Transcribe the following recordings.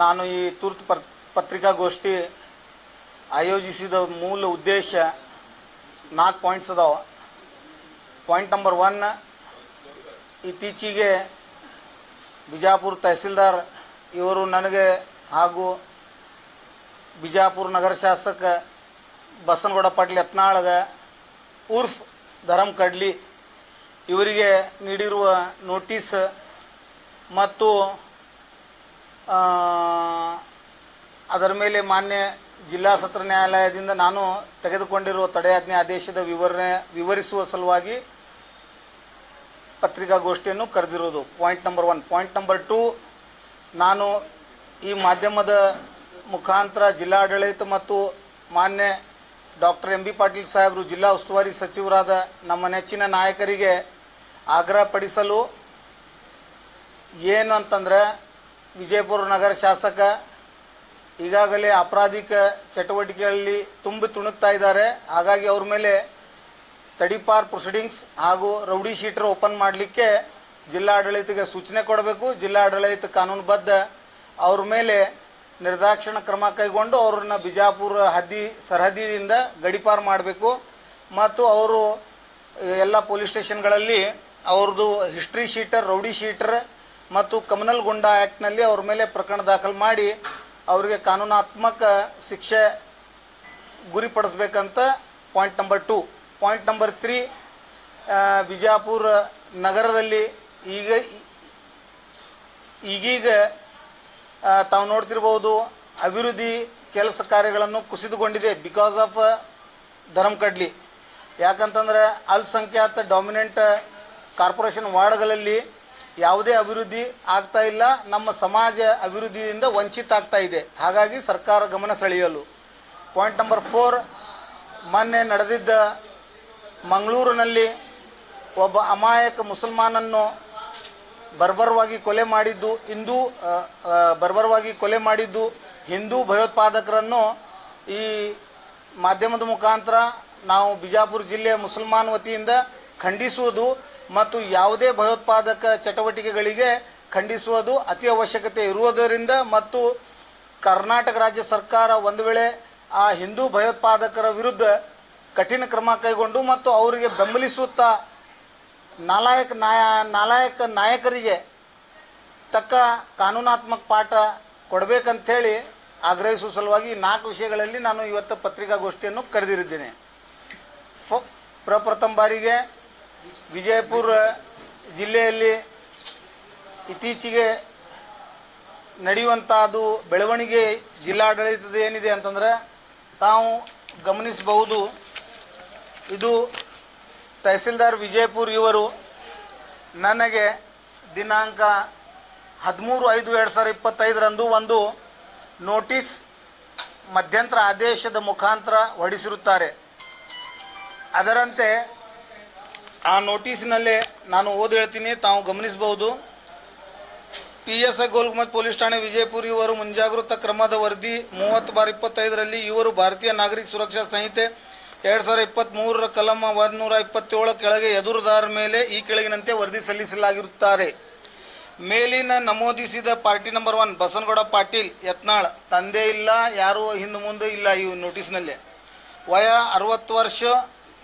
ನಾನು ಈ ತುರ್ತು ಪರ್, ಪತ್ರಿಕಾಗೋಷ್ಠಿ ಆಯೋಜಿಸಿದ ಮೂಲ ಉದ್ದೇಶ ನಾಲ್ಕು ಪಾಯಿಂಟ್ಸ್ ಅದಾವ. ಪಾಯಿಂಟ್ ನಂಬರ್ ಒನ್ ಇತ್ತೀಚೆಗೆ ಬಿಜಾಪುರ ತಹಸೀಲ್ದಾರ್ ಇವರು ನನಗೆ ಹಾಗೂ ಬಿಜಾಪುರ ನಗರ ಶಾಸಕ ಬಸನಗೌಡ ಪಾಟೀಲ್ ಯತ್ನಾಳಗ, ಉರ್ಫ್ ಧರಮ್ ಕಡ್ಲಿ ಇವರಿಗೆ ನೀಡಿರುವ ನೋಟಿಸ್ ಮತ್ತು ಅದರ ಮೇಲೆ ಮಾನ್ಯ ಜಿಲ್ಲಾ ಸತ್ರ ನ್ಯಾಯಾಲಯದಿಂದ ನಾನು ತೆಗೆದುಕೊಂಡಿರುವ ತಡೆಯಾಜ್ಞೆ ಆದೇಶದ ವಿವರಣೆ ವಿವರಿಸುವ ಸಲುವಾಗಿ ಪತ್ರಿಕಾಗೋಷ್ಠಿಯನ್ನು ಕರೆದಿರೋದು point number one point number two ನಾನು ಈ ಮಾಧ್ಯಮದ ಮುಖಾಂತರ ಜಿಲ್ಲಾಡಳಿತ ಮತ್ತು ಮಾನ್ಯ ಡಾಕ್ಟರ್ ಎಂ ಬಿ ಪಾಟೀಲ್ ಸಾಹೇಬರು ಜಿಲ್ಲಾ ಉಸ್ತುವಾರಿ ಸಚಿವರಾದ ನಮ್ಮ ನೆಚ್ಚಿನ ನಾಯಕರಿಗೆ ಆಗ್ರಹಪಡಿಸಲು ಏನು ಅಂತಂದ್ರೆ ವಿಜಯಪುರ ನಗರ ಶಾಸಕ ಈಗಾಗಲೇ ಅಪರಾಧಿಕ ಚಟುವಟಿಕೆಗಳಲ್ಲಿ ತುಂಬಿ ತುಣುಕ್ತಾ ಇದ್ದಾರೆ. ಹಾಗಾಗಿ ಅವ್ರ ಮೇಲೆ ತಡಿಪಾರ್ ಪ್ರೊಸೀಡಿಂಗ್ಸ್ ಹಾಗೂ ರೌಡಿ ಶೀಟರ್ ಓಪನ್ ಮಾಡಲಿಕ್ಕೆ ಜಿಲ್ಲಾಡಳಿತಕ್ಕೆ ಸೂಚನೆ ಕೊಡಬೇಕು. ಜಿಲ್ಲಾಡಳಿತ ಕಾನೂನುಬದ್ಧ ಅವ್ರ ಮೇಲೆ ನಿರ್ದಾಕ್ಷಿಣ ಕ್ರಮ ಕೈಗೊಂಡು ಅವ್ರನ್ನ ಬಿಜಾಪುರ ಹದ್ದಿ ಸರಹದಿಯಿಂದ ಗಡಿಪಾರು ಮಾಡಬೇಕು. ಮತ್ತು ಅವರು ಎಲ್ಲ ಪೊಲೀಸ್ ಸ್ಟೇಷನ್ಗಳಲ್ಲಿ ಅವ್ರದ್ದು ಹಿಸ್ಟ್ರಿ ಶೀಟರ್, ರೌಡಿ ಶೀಟರ್ ಮತ್ತು ಕಮನಲ್ ಗುಂಡಾ ಆ್ಯಕ್ಟ್ನಲ್ಲಿ ಅವ್ರ ಮೇಲೆ ಪ್ರಕರಣ ದಾಖಲು ಮಾಡಿ ಅವರಿಗೆ ಕಾನೂನಾತ್ಮಕ ಶಿಕ್ಷೆ ಗುರಿಪಡಿಸ್ಬೇಕಂತ point number two. Point number three Bijapur ನಗರದಲ್ಲಿ ಈಗ ಈಗೀಗ ತಾವು ನೋಡ್ತಿರ್ಬೋದು ಅಭಿವೃದ್ಧಿ ಕೆಲಸ ಕಾರ್ಯಗಳನ್ನು ಕುಸಿದುಕೊಂಡಿದೆ ಬಿಕಾಸ್ ಆಫ್ ಧರಂಕಡ್ಲಿ ಕಡ್ಲಿ. ಯಾಕಂತಂದ್ರೆ ಅಲ್ಪಸಂಖ್ಯಾತ ಡಾಮಿನೆಂಟ್ ಕಾರ್ಪೊರೇಷನ್ ವಾರ್ಡ್ಗಳಲ್ಲಿ ಯಾವುದೇ ಅಭಿವೃದ್ಧಿ ಆಗ್ತಾ ಇಲ್ಲ, ನಮ್ಮ ಸಮಾಜ ಅಭಿವೃದ್ಧಿಯಿಂದ ವಂಚಿತ ಆಗ್ತಾ ಇದೆ. ಹಾಗಾಗಿ ಸರ್ಕಾರ ಗಮನ ಸೆಳೆಯಲು. ಪಾಯಿಂಟ್ ನಂಬರ್ ಫೋರ್ ಮೊನ್ನೆ ನಡೆದಿದ್ದ ಮಂಗಳೂರಿನಲ್ಲಿ ಒಬ್ಬ ಅಮಾಯಕ ಮುಸಲ್ಮಾನನ್ನು ಬರ್ಬರವಾಗಿ ಕೊಲೆ ಮಾಡಿದ್ದು, ಹಿಂದೂ ಬರ್ಬರವಾಗಿ ಕೊಲೆ ಮಾಡಿದ್ದು ಹಿಂದೂ ಭಯೋತ್ಪಾದಕರನ್ನು ಈ ಮಾಧ್ಯಮದ ಮುಖಾಂತರ ನಾವು ಬಿಜಾಪುರ ಜಿಲ್ಲೆಯ ಮುಸಲ್ಮಾನ್ ವತಿಯಿಂದ ಖಂಡಿಸುವುದು ಮತ್ತು ಯಾವುದೇ ಭಯೋತ್ಪಾದಕ ಚಟುವಟಿಕೆಗಳಿಗೆ ಖಂಡಿಸುವುದು ಅತಿ ಅವಶ್ಯಕತೆ ಇರುವುದರಿಂದ ಮತ್ತು ಕರ್ನಾಟಕ ರಾಜ್ಯ ಸರ್ಕಾರ ಒಂದು ವೇಳೆ ಆ ಹಿಂದೂ ಭಯೋತ್ಪಾದಕರ ವಿರುದ್ಧ ಕಠಿಣ ಕ್ರಮ ಕೈಗೊಂಡು ಮತ್ತು ಅವರಿಗೆ ಬೆಂಬಲಿಸುತ್ತಾ ನಾಲಾಯಕ ನಾಯ ನಾಲಾಯಕ ನಾಯಕರಿಗೆ ತಕ್ಕ ಕಾನೂನಾತ್ಮಕ ಪಾಠ ಕೊಡಬೇಕಂಥೇಳಿ ಆಗ್ರಹಿಸುವ ಸಲುವಾಗಿ ನಾಲ್ಕು ವಿಷಯಗಳಲ್ಲಿ ನಾನು ಇವತ್ತು ಪತ್ರಿಕಾಗೋಷ್ಠಿಯನ್ನು ಕರೆದಿರಿದ್ದೇನೆ. ಫ ಪ್ರಪ್ರಥಮ ಬಾರಿಗೆ ವಿಜಯಪುರ ಜಿಲ್ಲೆಯಲ್ಲಿ ಇತ್ತೀಚೆಗೆ ನಡೆಯುವಂಥದ್ದು ಬೆಳವಣಿಗೆ ಜಿಲ್ಲಾಡಳಿತದ ಏನಿದೆ ಅಂತಂದರೆ ತಾವು ಗಮನಿಸಬಹುದು, ಇದು ತಹಸೀಲ್ದಾರ್ ವಿಜಯಪುರ್ ಇವರು ನನಗೆ ದಿನಾಂಕ ಹದಿಮೂರು ಐದು ಎರಡು ಸಾವಿರ ಇಪ್ಪತ್ತೈದರಂದು ಒಂದು ನೋಟಿಸ್ ಮಧ್ಯಂತರ ಆದೇಶದ ಮುಖಾಂತರ ಹೊಡಿಸಿರುತ್ತಾರೆ ಅದರಂತೆ ಆ ನೋಟಿಸ್ನಲ್ಲೇ ನಾನು ಓದಿ ಹೇಳ್ತೀನಿ, ತಾವು ಗಮನಿಸಬಹುದು. P S I Golgumbaz police ಠಾಣೆ ವಿಜಯಪುರ ಇವರು ಮುಂಜಾಗೃತ ಕ್ರಮದ ವರದಿ ಮೂವತ್ತು ಬಾರ್ ಇಪ್ಪತ್ತೈದರಲ್ಲಿ ಇವರು ಭಾರತೀಯ ನಾಗರಿಕ ಸುರಕ್ಷಾ ಸಂಹಿತೆ ಎರಡು ಸಾವಿರ ಇಪ್ಪತ್ತ್ಮೂರರ ಕಲಮ ಒಂದುನೂರ ಇಪ್ಪತ್ತೇಳ ಕೆಳಗೆ ಎದುರುದಾರ ಮೇಲೆ ಈ ಕೆಳಗಿನಂತೆ ವರದಿ ಸಲ್ಲಿಸಲಾಗಿರುತ್ತಾರೆ. ಮೇಲಿನ ನಮೂದಿಸಿದ party number one Basanagouda Patil, Yatnal, ತಂದೆ ಇಲ್ಲ, ಯಾರು ಹಿಂದೆ ಮುಂದೆ ಇಲ್ಲ ಈ ನೋಟಿಸ್ನಲ್ಲಿ. ವಯ ಅರವತ್ತು ವರ್ಷ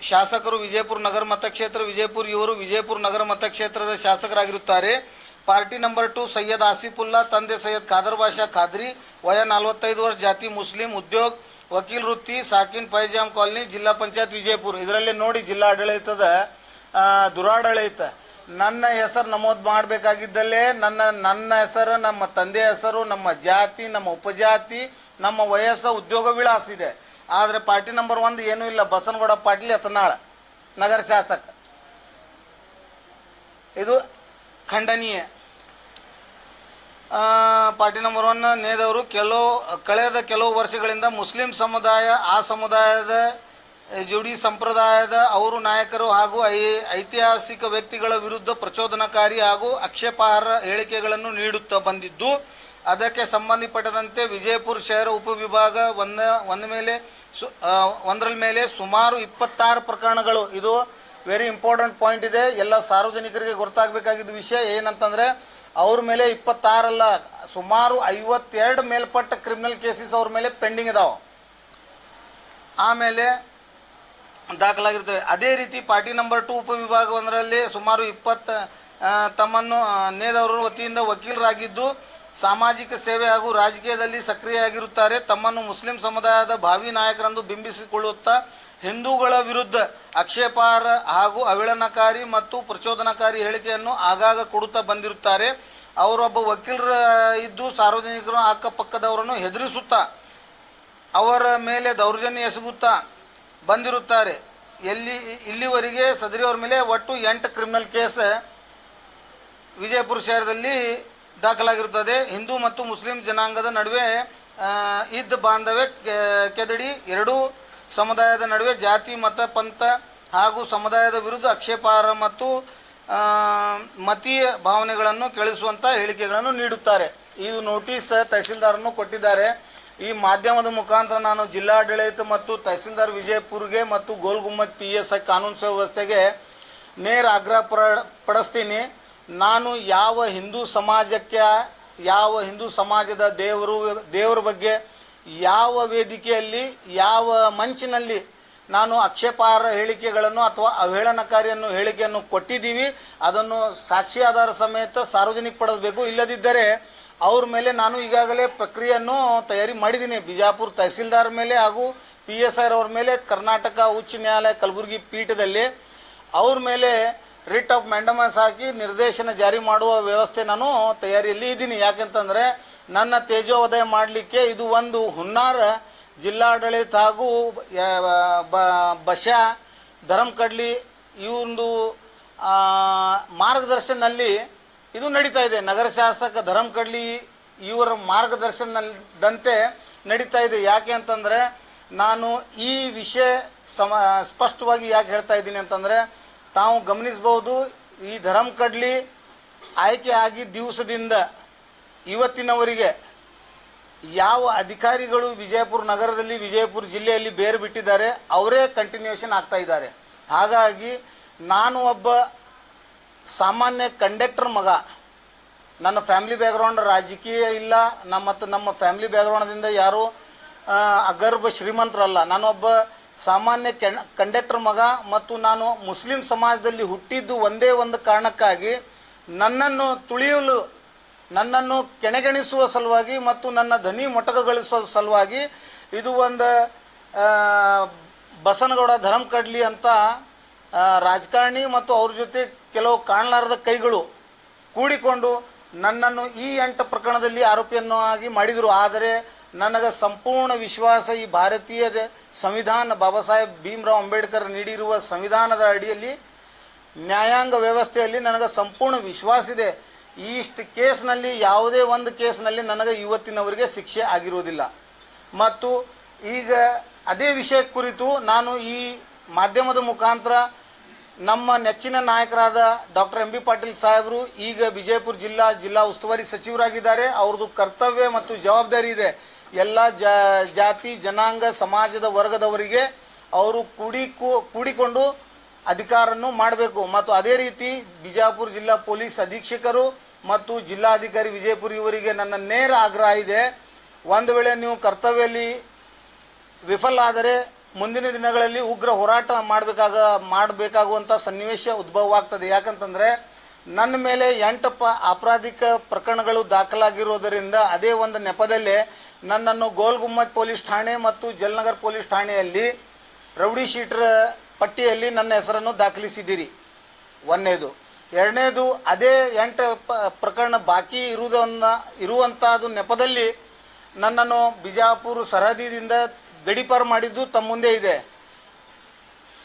ಶಾಸಕರು ವಿಜಯಪುರ ನಗರ ಮತಕ್ಷೇತ್ರ, ವಿಜಯಪುರ ಇವರು ವಿಜಯಪುರ ನಗರ ಮತಕ್ಷೇತ್ರದ ಶಾಸಕರಾಗಿರುತ್ತಾರೆ. Party number two Syed Asifulla, ತಂದೆ ಸೈಯದ್ ಖಾದರ್ ಬಾಷಾ ಖಾದ್ರಿ, ವಯ ನಲವತ್ತೈದು ವರ್ಷ, ಜಾತಿ ಮುಸ್ಲಿಂ, ಉದ್ಯೋಗ್, ವಕೀಲ್ ವೃತ್ತಿ, ಸಾಕಿನ್ ಪೈಜಾಮ್ ಕಾಲನಿ, ಜಿಲ್ಲಾ ಪಂಚಾಯತ್ ವಿಜಯಪುರ. ಇದರಲ್ಲಿ ನೋಡಿ ಜಿಲ್ಲಾ ಆಡಳಿತದ ದುರಾಡಳಿತ. ನನ್ನ ಹೆಸರು ನಮೋದ್ ಮಾಡಬೇಕಾಗಿದ್ದಲ್ಲೇ ನನ್ನ ನನ್ನ ಹೆಸರು, ನಮ್ಮ ತಂದೆ ಹೆಸರು, ನಮ್ಮ ಜಾತಿ, ನಮ್ಮ ಉಪಜಾತಿ, ನಮ್ಮ ವಯಸ್ಸು ಉದ್ಯೋಗ ವಿಳಾಸ ಇದೆ. ಆದರೆ ಪಾರ್ಟಿ ನಂಬರ್ ಒಂದು ಏನೂ ಇಲ್ಲ. ಬಸನಗೌಡ ಪಾಟೀಲ್ ಯತ್ನಾಳ ನಗರ ಶಾಸಕ. ಇದು ಖಂಡನೀಯ. ಪಾರ್ಟಿ ನಂಬರ್ ಒನ್ ನೇದವರು ಕೆಲವು, ಕಳೆದ ಕೆಲವು ವರ್ಷಗಳಿಂದ ಮುಸ್ಲಿಂ ಸಮುದಾಯ, ಆ ಸಮುದಾಯದ, ಜೋಡಿ ಸಂಪ್ರದಾಯದ ಅವರು ನಾಯಕರು ಹಾಗೂ ಐ, ಐತಿಹಾಸಿಕ ವ್ಯಕ್ತಿಗಳ ವಿರುದ್ಧ ಪ್ರಚೋದನಕಾರಿ ಹಾಗೂ ಆಕ್ಷೇಪಾರ್ಹ ಹೇಳಿಕೆಗಳನ್ನು ನೀಡುತ್ತಾ ಬಂದಿದ್ದು, ಅದಕ್ಕೆ ಸಂಬಂಧಪಟ್ಟದಂತೆ ವಿಜಯಪುರ ಶಹರ ಉಪವಿಭಾಗ ಒಂದ ಒಂದ ಮೇಲೆ ಸು ಒಂದರ ಮೇಲೆ ಸುಮಾರು ಇಪ್ಪತ್ತಾರು ಪ್ರಕರಣಗಳು. ಇದು ವೆರಿ ಇಂಪಾರ್ಟೆಂಟ್ ಪಾಯಿಂಟ್ ಇದೆ. ಎಲ್ಲ ಸಾರ್ವಜನಿಕರಿಗೆ ಗೊತ್ತಾಗಬೇಕಾಗಿದ್ದ ವಿಷಯ ಏನಂತಂದರೆ, ಅವ್ರ ಮೇಲೆ ಇಪ್ಪತ್ತಾರಲ್ಲ, ಸುಮಾರು ಐವತ್ತೆರಡು ಮೇಲ್ಪಟ್ಟ ಕ್ರಿಮಿನಲ್ ಕೇಸಸ್ ಅವ್ರ ಮೇಲೆ ಪೆಂಡಿಂಗ್ ಇದಾವೆ. ಆಮೇಲೆ ದಾಖಲಾಗಿರ್ತವೆ. ಅದೇ ರೀತಿ ಪಾರ್ಟಿ ನಂಬರ್ ಟು ಉಪವಿಭಾಗ ಒಂದರಲ್ಲಿ ಸುಮಾರು ಇಪ್ಪತ್ತು ತಮ್ಮನ್ನು ನೇದವರ ವತಿಯಿಂದ ವಕೀಲರಾಗಿದ್ದು ಸಾಮಾಜಿಕ ಸೇವೆ ಹಾಗೂ ರಾಜಕೀಯದಲ್ಲಿ ಸಕ್ರಿಯಾಗಿರುತ್ತಾರೆ ತಮ್ಮನ್ನು ಮುಸ್ಲಿಂ ಸಮುದಾಯದ ಭಾವಿ ನಾಯಕರೆಂದು ಬಿಂಬಿಸಿಕೊಳ್ಳುತ್ತಾ ಹಿಂದೂಗಳ ವಿರುದ್ಧ ಆಕ್ಷೇಪಾರ ಹಾಗೂ ಅವಿಳನಕಾರಿ ಮತ್ತು ಪ್ರಚೋದನಕಾರಿ ಹೇಳಿಕೆಯನ್ನು ಆಗಾಗ ಕೊಡುತ್ತಾ ಬಂದಿರುತ್ತಾರೆ. ಅವರೊಬ್ಬ ವಕೀಲರ ಇದ್ದು ಸಾರ್ವಜನಿಕರು ಅಕ್ಕಪಕ್ಕದವರನ್ನು ಹೆದರಿಸುತ್ತಾ ಅವರ ಮೇಲೆ ದೌರ್ಜನ್ಯ ಎಸಗುತ್ತಾ ಬಂದಿರುತ್ತಾರೆ. ಎಲ್ಲಿ, ಇಲ್ಲಿವರೆಗೆ ಸದರಿಯವರ ಮೇಲೆ ಒಟ್ಟು ಎಂಟು ಕ್ರಿಮಿನಲ್ ಕೇಸ್ ವಿಜಯಪುರ ಶಹರದಲ್ಲಿ ದಾಖಲಾಗಿರುತ್ತದೆ. ಹಿಂದೂ ಮತ್ತು ಮುಸ್ಲಿಂ ಜನಾಂಗದ ನಡುವೆ ಇದ್ದ ಬಾಂಧವ್ಯ ಕೆದಡಿ ಎರಡೂ ಸಮುದಾಯದ ನಡುವೆ ಜಾತಿ, ಮತ, ಪಂಥ ಹಾಗೂ ಸಮುದಾಯದ ವಿರುದ್ಧ ಆಕ್ಷೇಪಾರ್ಹ ಮತ್ತು ಮತೀಯ ಭಾವನೆಗಳನ್ನು ಕೇಳಿಸುವಂಥ ಹೇಳಿಕೆಗಳನ್ನು ನೀಡುತ್ತಾರೆ. ಈ ನೋಟಿಸ್ ತಹಸೀಲ್ದಾರನ್ನು ಕೊಟ್ಟಿದ್ದಾರೆ. ಈ ಮಾಧ್ಯಮದ ಮುಖಾಂತರ ನಾನು ಜಿಲ್ಲಾಡಳಿತ ಮತ್ತು ತಹಸೀಲ್ದಾರ್ ವಿಜಯಪುರ್ಗೆ ಮತ್ತು ಗೋಲ್ಗುಮ್ಮತ್ ಪಿ ಎಸ್ ಐ ಕಾನೂನು ಸುವ್ಯವಸ್ಥೆಗೆ ನೇರ ಆಗ್ರಹ ಪಡ, ಪಡಿಸ್ತೀನಿ. ನಾನು ಯಾವ ಹಿಂದೂ ಸಮಾಜಕ್ಕೆ, ಯಾವ ಹಿಂದೂ ಸಮಾಜದ ದೇವರು, ದೇವರ ಬಗ್ಗೆ ಯಾವ ವೇದಿಕೆಯಲ್ಲಿ, ಯಾವ ಮಂಚಿನಲ್ಲಿ ನಾನು ಆಕ್ಷೇಪಾರ್ಹ ಹೇಳಿಕೆಗಳನ್ನು ಅಥವಾ ಅವಹೇಳನಕಾರಿಯನ್ನು ಹೇಳಿಕೆಯನ್ನು ಕೊಟ್ಟಿದ್ದೀವಿ, ಅದನ್ನು ಸಾಕ್ಷಿ ಆಧಾರ ಸಮೇತ ಸಾರ್ವಜನಿಕ ಪಡಿಸಬೇಕು. ಇಲ್ಲದಿದ್ದರೆ ಅವ್ರ ಮೇಲೆ ನಾನು ಈಗಾಗಲೇ ಪ್ರಕ್ರಿಯೆಯನ್ನು ತಯಾರಿ ಮಾಡಿದ್ದೀನಿ. ಬಿಜಾಪುರ ತಹಸೀಲ್ದಾರ್ ಮೇಲೆ ಹಾಗೂ ಪಿ ಎಸ್ ಆರ್ ಅವ್ರ ಮೇಲೆ, ಕರ್ನಾಟಕ ಉಚ್ಚ ನ್ಯಾಯಾಲಯ ಕಲಬುರಗಿ ಪೀಠದಲ್ಲಿ ಅವ್ರ ಮೇಲೆ ರಿಟ್ ಆಫ್ ಮ್ಯಾಂಡಮಸ್ ಹಾಕಿ ನಿರ್ದೇಶನ ಜಾರಿ ಮಾಡುವ ವ್ಯವಸ್ಥೆ ನಾನು ತಯಾರಿಯಲ್ಲಿ ಇದ್ದೀನಿ. ಯಾಕೆಂತಂದರೆ ನನ್ನ ತೇಜೋವಧಯ ಮಾಡಲಿಕ್ಕೆ ಇದು ಒಂದು ಹುನ್ನಾರ. ಜಿಲ್ಲಾಡಳಿತ ಹಾಗೂ ಬಶ ಧರ್ಮಕಡ್ಲಿ ಇವಂದು ಮಾರ್ಗದರ್ಶನಲ್ಲಿ ಇದು ನಡೀತಾ ಇದೆ. ನಗರ ಶಾಸಕ ಧರ್ಮಕಡ್ಲಿ ಇವರ ಮಾರ್ಗದರ್ಶನದಂತೆ ನಡೀತಾ ಇದೆ. ಯಾಕೆ ಅಂತಂದರೆ ನಾನು ಈ ವಿಷಯ ಸಮ, ಸ್ಪಷ್ಟವಾಗಿ ಯಾಕೆ ಹೇಳ್ತಾ ಇದ್ದೀನಿ ಅಂತಂದರೆ ತಾವು ಗಮನಿಸಬಹುದು, ಈ ಧರ್ಮಕಡ್ಲಿ ಆಯ್ಕೆ ಆಗಿ ದಿವಸದಿಂದ ಇವತ್ತಿನವರಿಗೆ ಯಾವ ಅಧಿಕಾರಿಗಳು ವಿಜಯಪುರ ನಗರದಲ್ಲಿ, ವಿಜಯಪುರ ಜಿಲ್ಲೆಯಲ್ಲಿ ಬೇರೆ ಬಿಟ್ಟಿದ್ದಾರೆ, ಅವರೇ ಕಂಟಿನ್ಯೂಷನ್ ಆಗ್ತಾ ಇದ್ದಾರೆ. ಹಾಗಾಗಿ ನಾನು ಒಬ್ಬ ಸಾಮಾನ್ಯ ಕಂಡಕ್ಟರ್ ಮಗ. ನನ್ನ ಫ್ಯಾಮಿಲಿ ಬ್ಯಾಕ್ಗ್ರೌಂಡ್ ರಾಜಕೀಯ ಇಲ್ಲ. ನಮ್ಮ ಮತ್ತು ನಮ್ಮ ಫ್ಯಾಮಿಲಿ ಬ್ಯಾಕ್ಗ್ರೌಂಡ್ದಿಂದ ಯಾರೂ ಅಗರ್ಭ ಶ್ರೀಮಂತರಲ್ಲ. ನಾನೊಬ್ಬ ಸಾಮಾನ್ಯ ಕಂಡಕ್ಟರ್ ಮಗ ಮತ್ತು ನಾನು ಮುಸ್ಲಿಂ ಸಮಾಜದಲ್ಲಿ ಹುಟ್ಟಿದ್ದು ಒಂದೇ ಒಂದು ಕಾರಣಕ್ಕಾಗಿ ನನ್ನನ್ನು ತುಳಿಯಲು, ನನ್ನನ್ನು ಕೆಣೆಗಣಿಸುವ ಸಲುವಾಗಿ ಮತ್ತು ನನ್ನ ಧ್ವನಿ ಮೊಟಕಗೊಳಿಸುವ ಸಲುವಾಗಿ ಇದು ಒಂದು ಬಸನಗೌಡ ಬಸನಗೌಡ ಧರ್ಮಕಡ್ಲಿ ಅಂತ ರಾಜಕಾರಣಿ ಮತ್ತು ಅವ್ರ ಜೊತೆ ಕೆಲವು ಕಾಣಲಾರದ ಕೈಗಳು ಕೂಡಿಕೊಂಡು ನನ್ನನ್ನು ಈ ಎಂಟು ಪ್ರಕರಣದಲ್ಲಿ ಆರೋಪಿಯನ್ನು ಆಗಿ ಮಾಡಿದರು. ಆದರೆ ನನಗೆ ಸಂಪೂರ್ಣ ವಿಶ್ವಾಸ ಈ ಭಾರತೀಯ ಸಂವಿಧಾನ ಬಾಬಾ ಸಾಹೇಬ್ ಭೀಮ್ರಾವ್ ಅಂಬೇಡ್ಕರ್ ನೀಡಿರುವ ಸಂವಿಧಾನದ ಅಡಿಯಲ್ಲಿ, ನ್ಯಾಯಾಂಗ ವ್ಯವಸ್ಥೆಯಲ್ಲಿ ನನಗೆ ಸಂಪೂರ್ಣ ವಿಶ್ವಾಸ ಇದೆ. ಇಷ್ಟು ಕೇಸ್ನಲ್ಲಿ, ಯಾವುದೇ ಒಂದು ಕೇಸ್ನಲ್ಲಿ ನನಗೆ ಇವತ್ತಿನವರಿಗೆ ಶಿಕ್ಷೆ ಆಗಿರುವುದಿಲ್ಲ ಮತ್ತು ಈಗ ಅದೇ ವಿಷಯ ಕುರಿತು ನಾನು ಈ ಮಾಧ್ಯಮದ ಮುಖಾಂತರ ನಮ್ಮ ನೆಚ್ಚಿನ ನಾಯಕರಾದ ಡಾಕ್ಟರ್ ಎಂ ಬಿ ಪಾಟೀಲ್ ಸಾಹೇಬರು ಈಗ ವಿಜಯಪುರ ಜಿಲ್ಲಾ ಜಿಲ್ಲಾ ಉಸ್ತುವಾರಿ ಸಚಿವರಾಗಿದ್ದಾರೆ. ಅವ್ರದ್ದು ಕರ್ತವ್ಯ ಮತ್ತು ಜವಾಬ್ದಾರಿ ಇದೆ. ಎಲ್ಲ ಜಾತಿ, ಜನಾಂಗ, ಸಮಾಜದ ವರ್ಗದವರಿಗೆ ಅವರು ಕೂಡಿ ಕೂಡಿಕೊಂಡು ಅಧಿಕಾರನ್ನು ಮಾಡಬೇಕು. ಮತ್ತು ಅದೇ ರೀತಿ ಬಿಜಾಪುರ ಜಿಲ್ಲಾ ಪೊಲೀಸ್ ಅಧೀಕ್ಷಕರು ಮತ್ತು ಜಿಲ್ಲಾಧಿಕಾರಿ ವಿಜಯಪುರ ಇವರಿಗೆ ನನ್ನ ನೇರ ಆಗ್ರಹ ಇದೆ. ಒಂದು ವೇಳೆ ನೀವು ಕರ್ತವ್ಯದಲ್ಲಿ ವಿಫಲ ಆದರೆ ಮುಂದಿನ ದಿನಗಳಲ್ಲಿ ಉಗ್ರ ಹೋರಾಟ ಮಾಡಬೇಕಾಗ ಮಾಡಬೇಕಾಗುವಂಥ ಸನ್ನಿವೇಶ ಉದ್ಭವವಾಗ್ತದೆ. ಯಾಕಂತಂದರೆ, ನನ್ನ ಮೇಲೆ ಎಂಟು ಪ ಅಪರಾಧಿಕ ಪ್ರಕರಣಗಳು ದಾಖಲಾಗಿರೋದರಿಂದ ಅದೇ ಒಂದು ನೆಪದಲ್ಲೇ ನನ್ನನ್ನು ಗೋಲ್ಗುಮ್ಮತ್ ಪೊಲೀಸ್ ಠಾಣೆ ಮತ್ತು ಜಲ್ನಗರ್ ಪೊಲೀಸ್ ಠಾಣೆಯಲ್ಲಿ ರೌಡಿ ಶೀಟರ್ ಪಟ್ಟಿಯಲ್ಲಿ ನನ್ನ ಹೆಸರನ್ನು ದಾಖಲಿಸಿದ್ದೀರಿ. ಒಂದನೇದು ಎರಡನೇದು, ಅದೇ ಎಂಟು ಪ ಪ್ರಕರಣ ಬಾಕಿ ಇರುವುದನ್ನ ಇರುವಂಥದ್ದು ನೆಪದಲ್ಲಿ ನನ್ನನ್ನು ಬಿಜಾಪುರ ಸರಹದಿದಿಂದ ಗಡಿಪಾರು ಮಾಡಿದ್ದು ತಮ್ಮ ಮುಂದೆ ಇದೆ.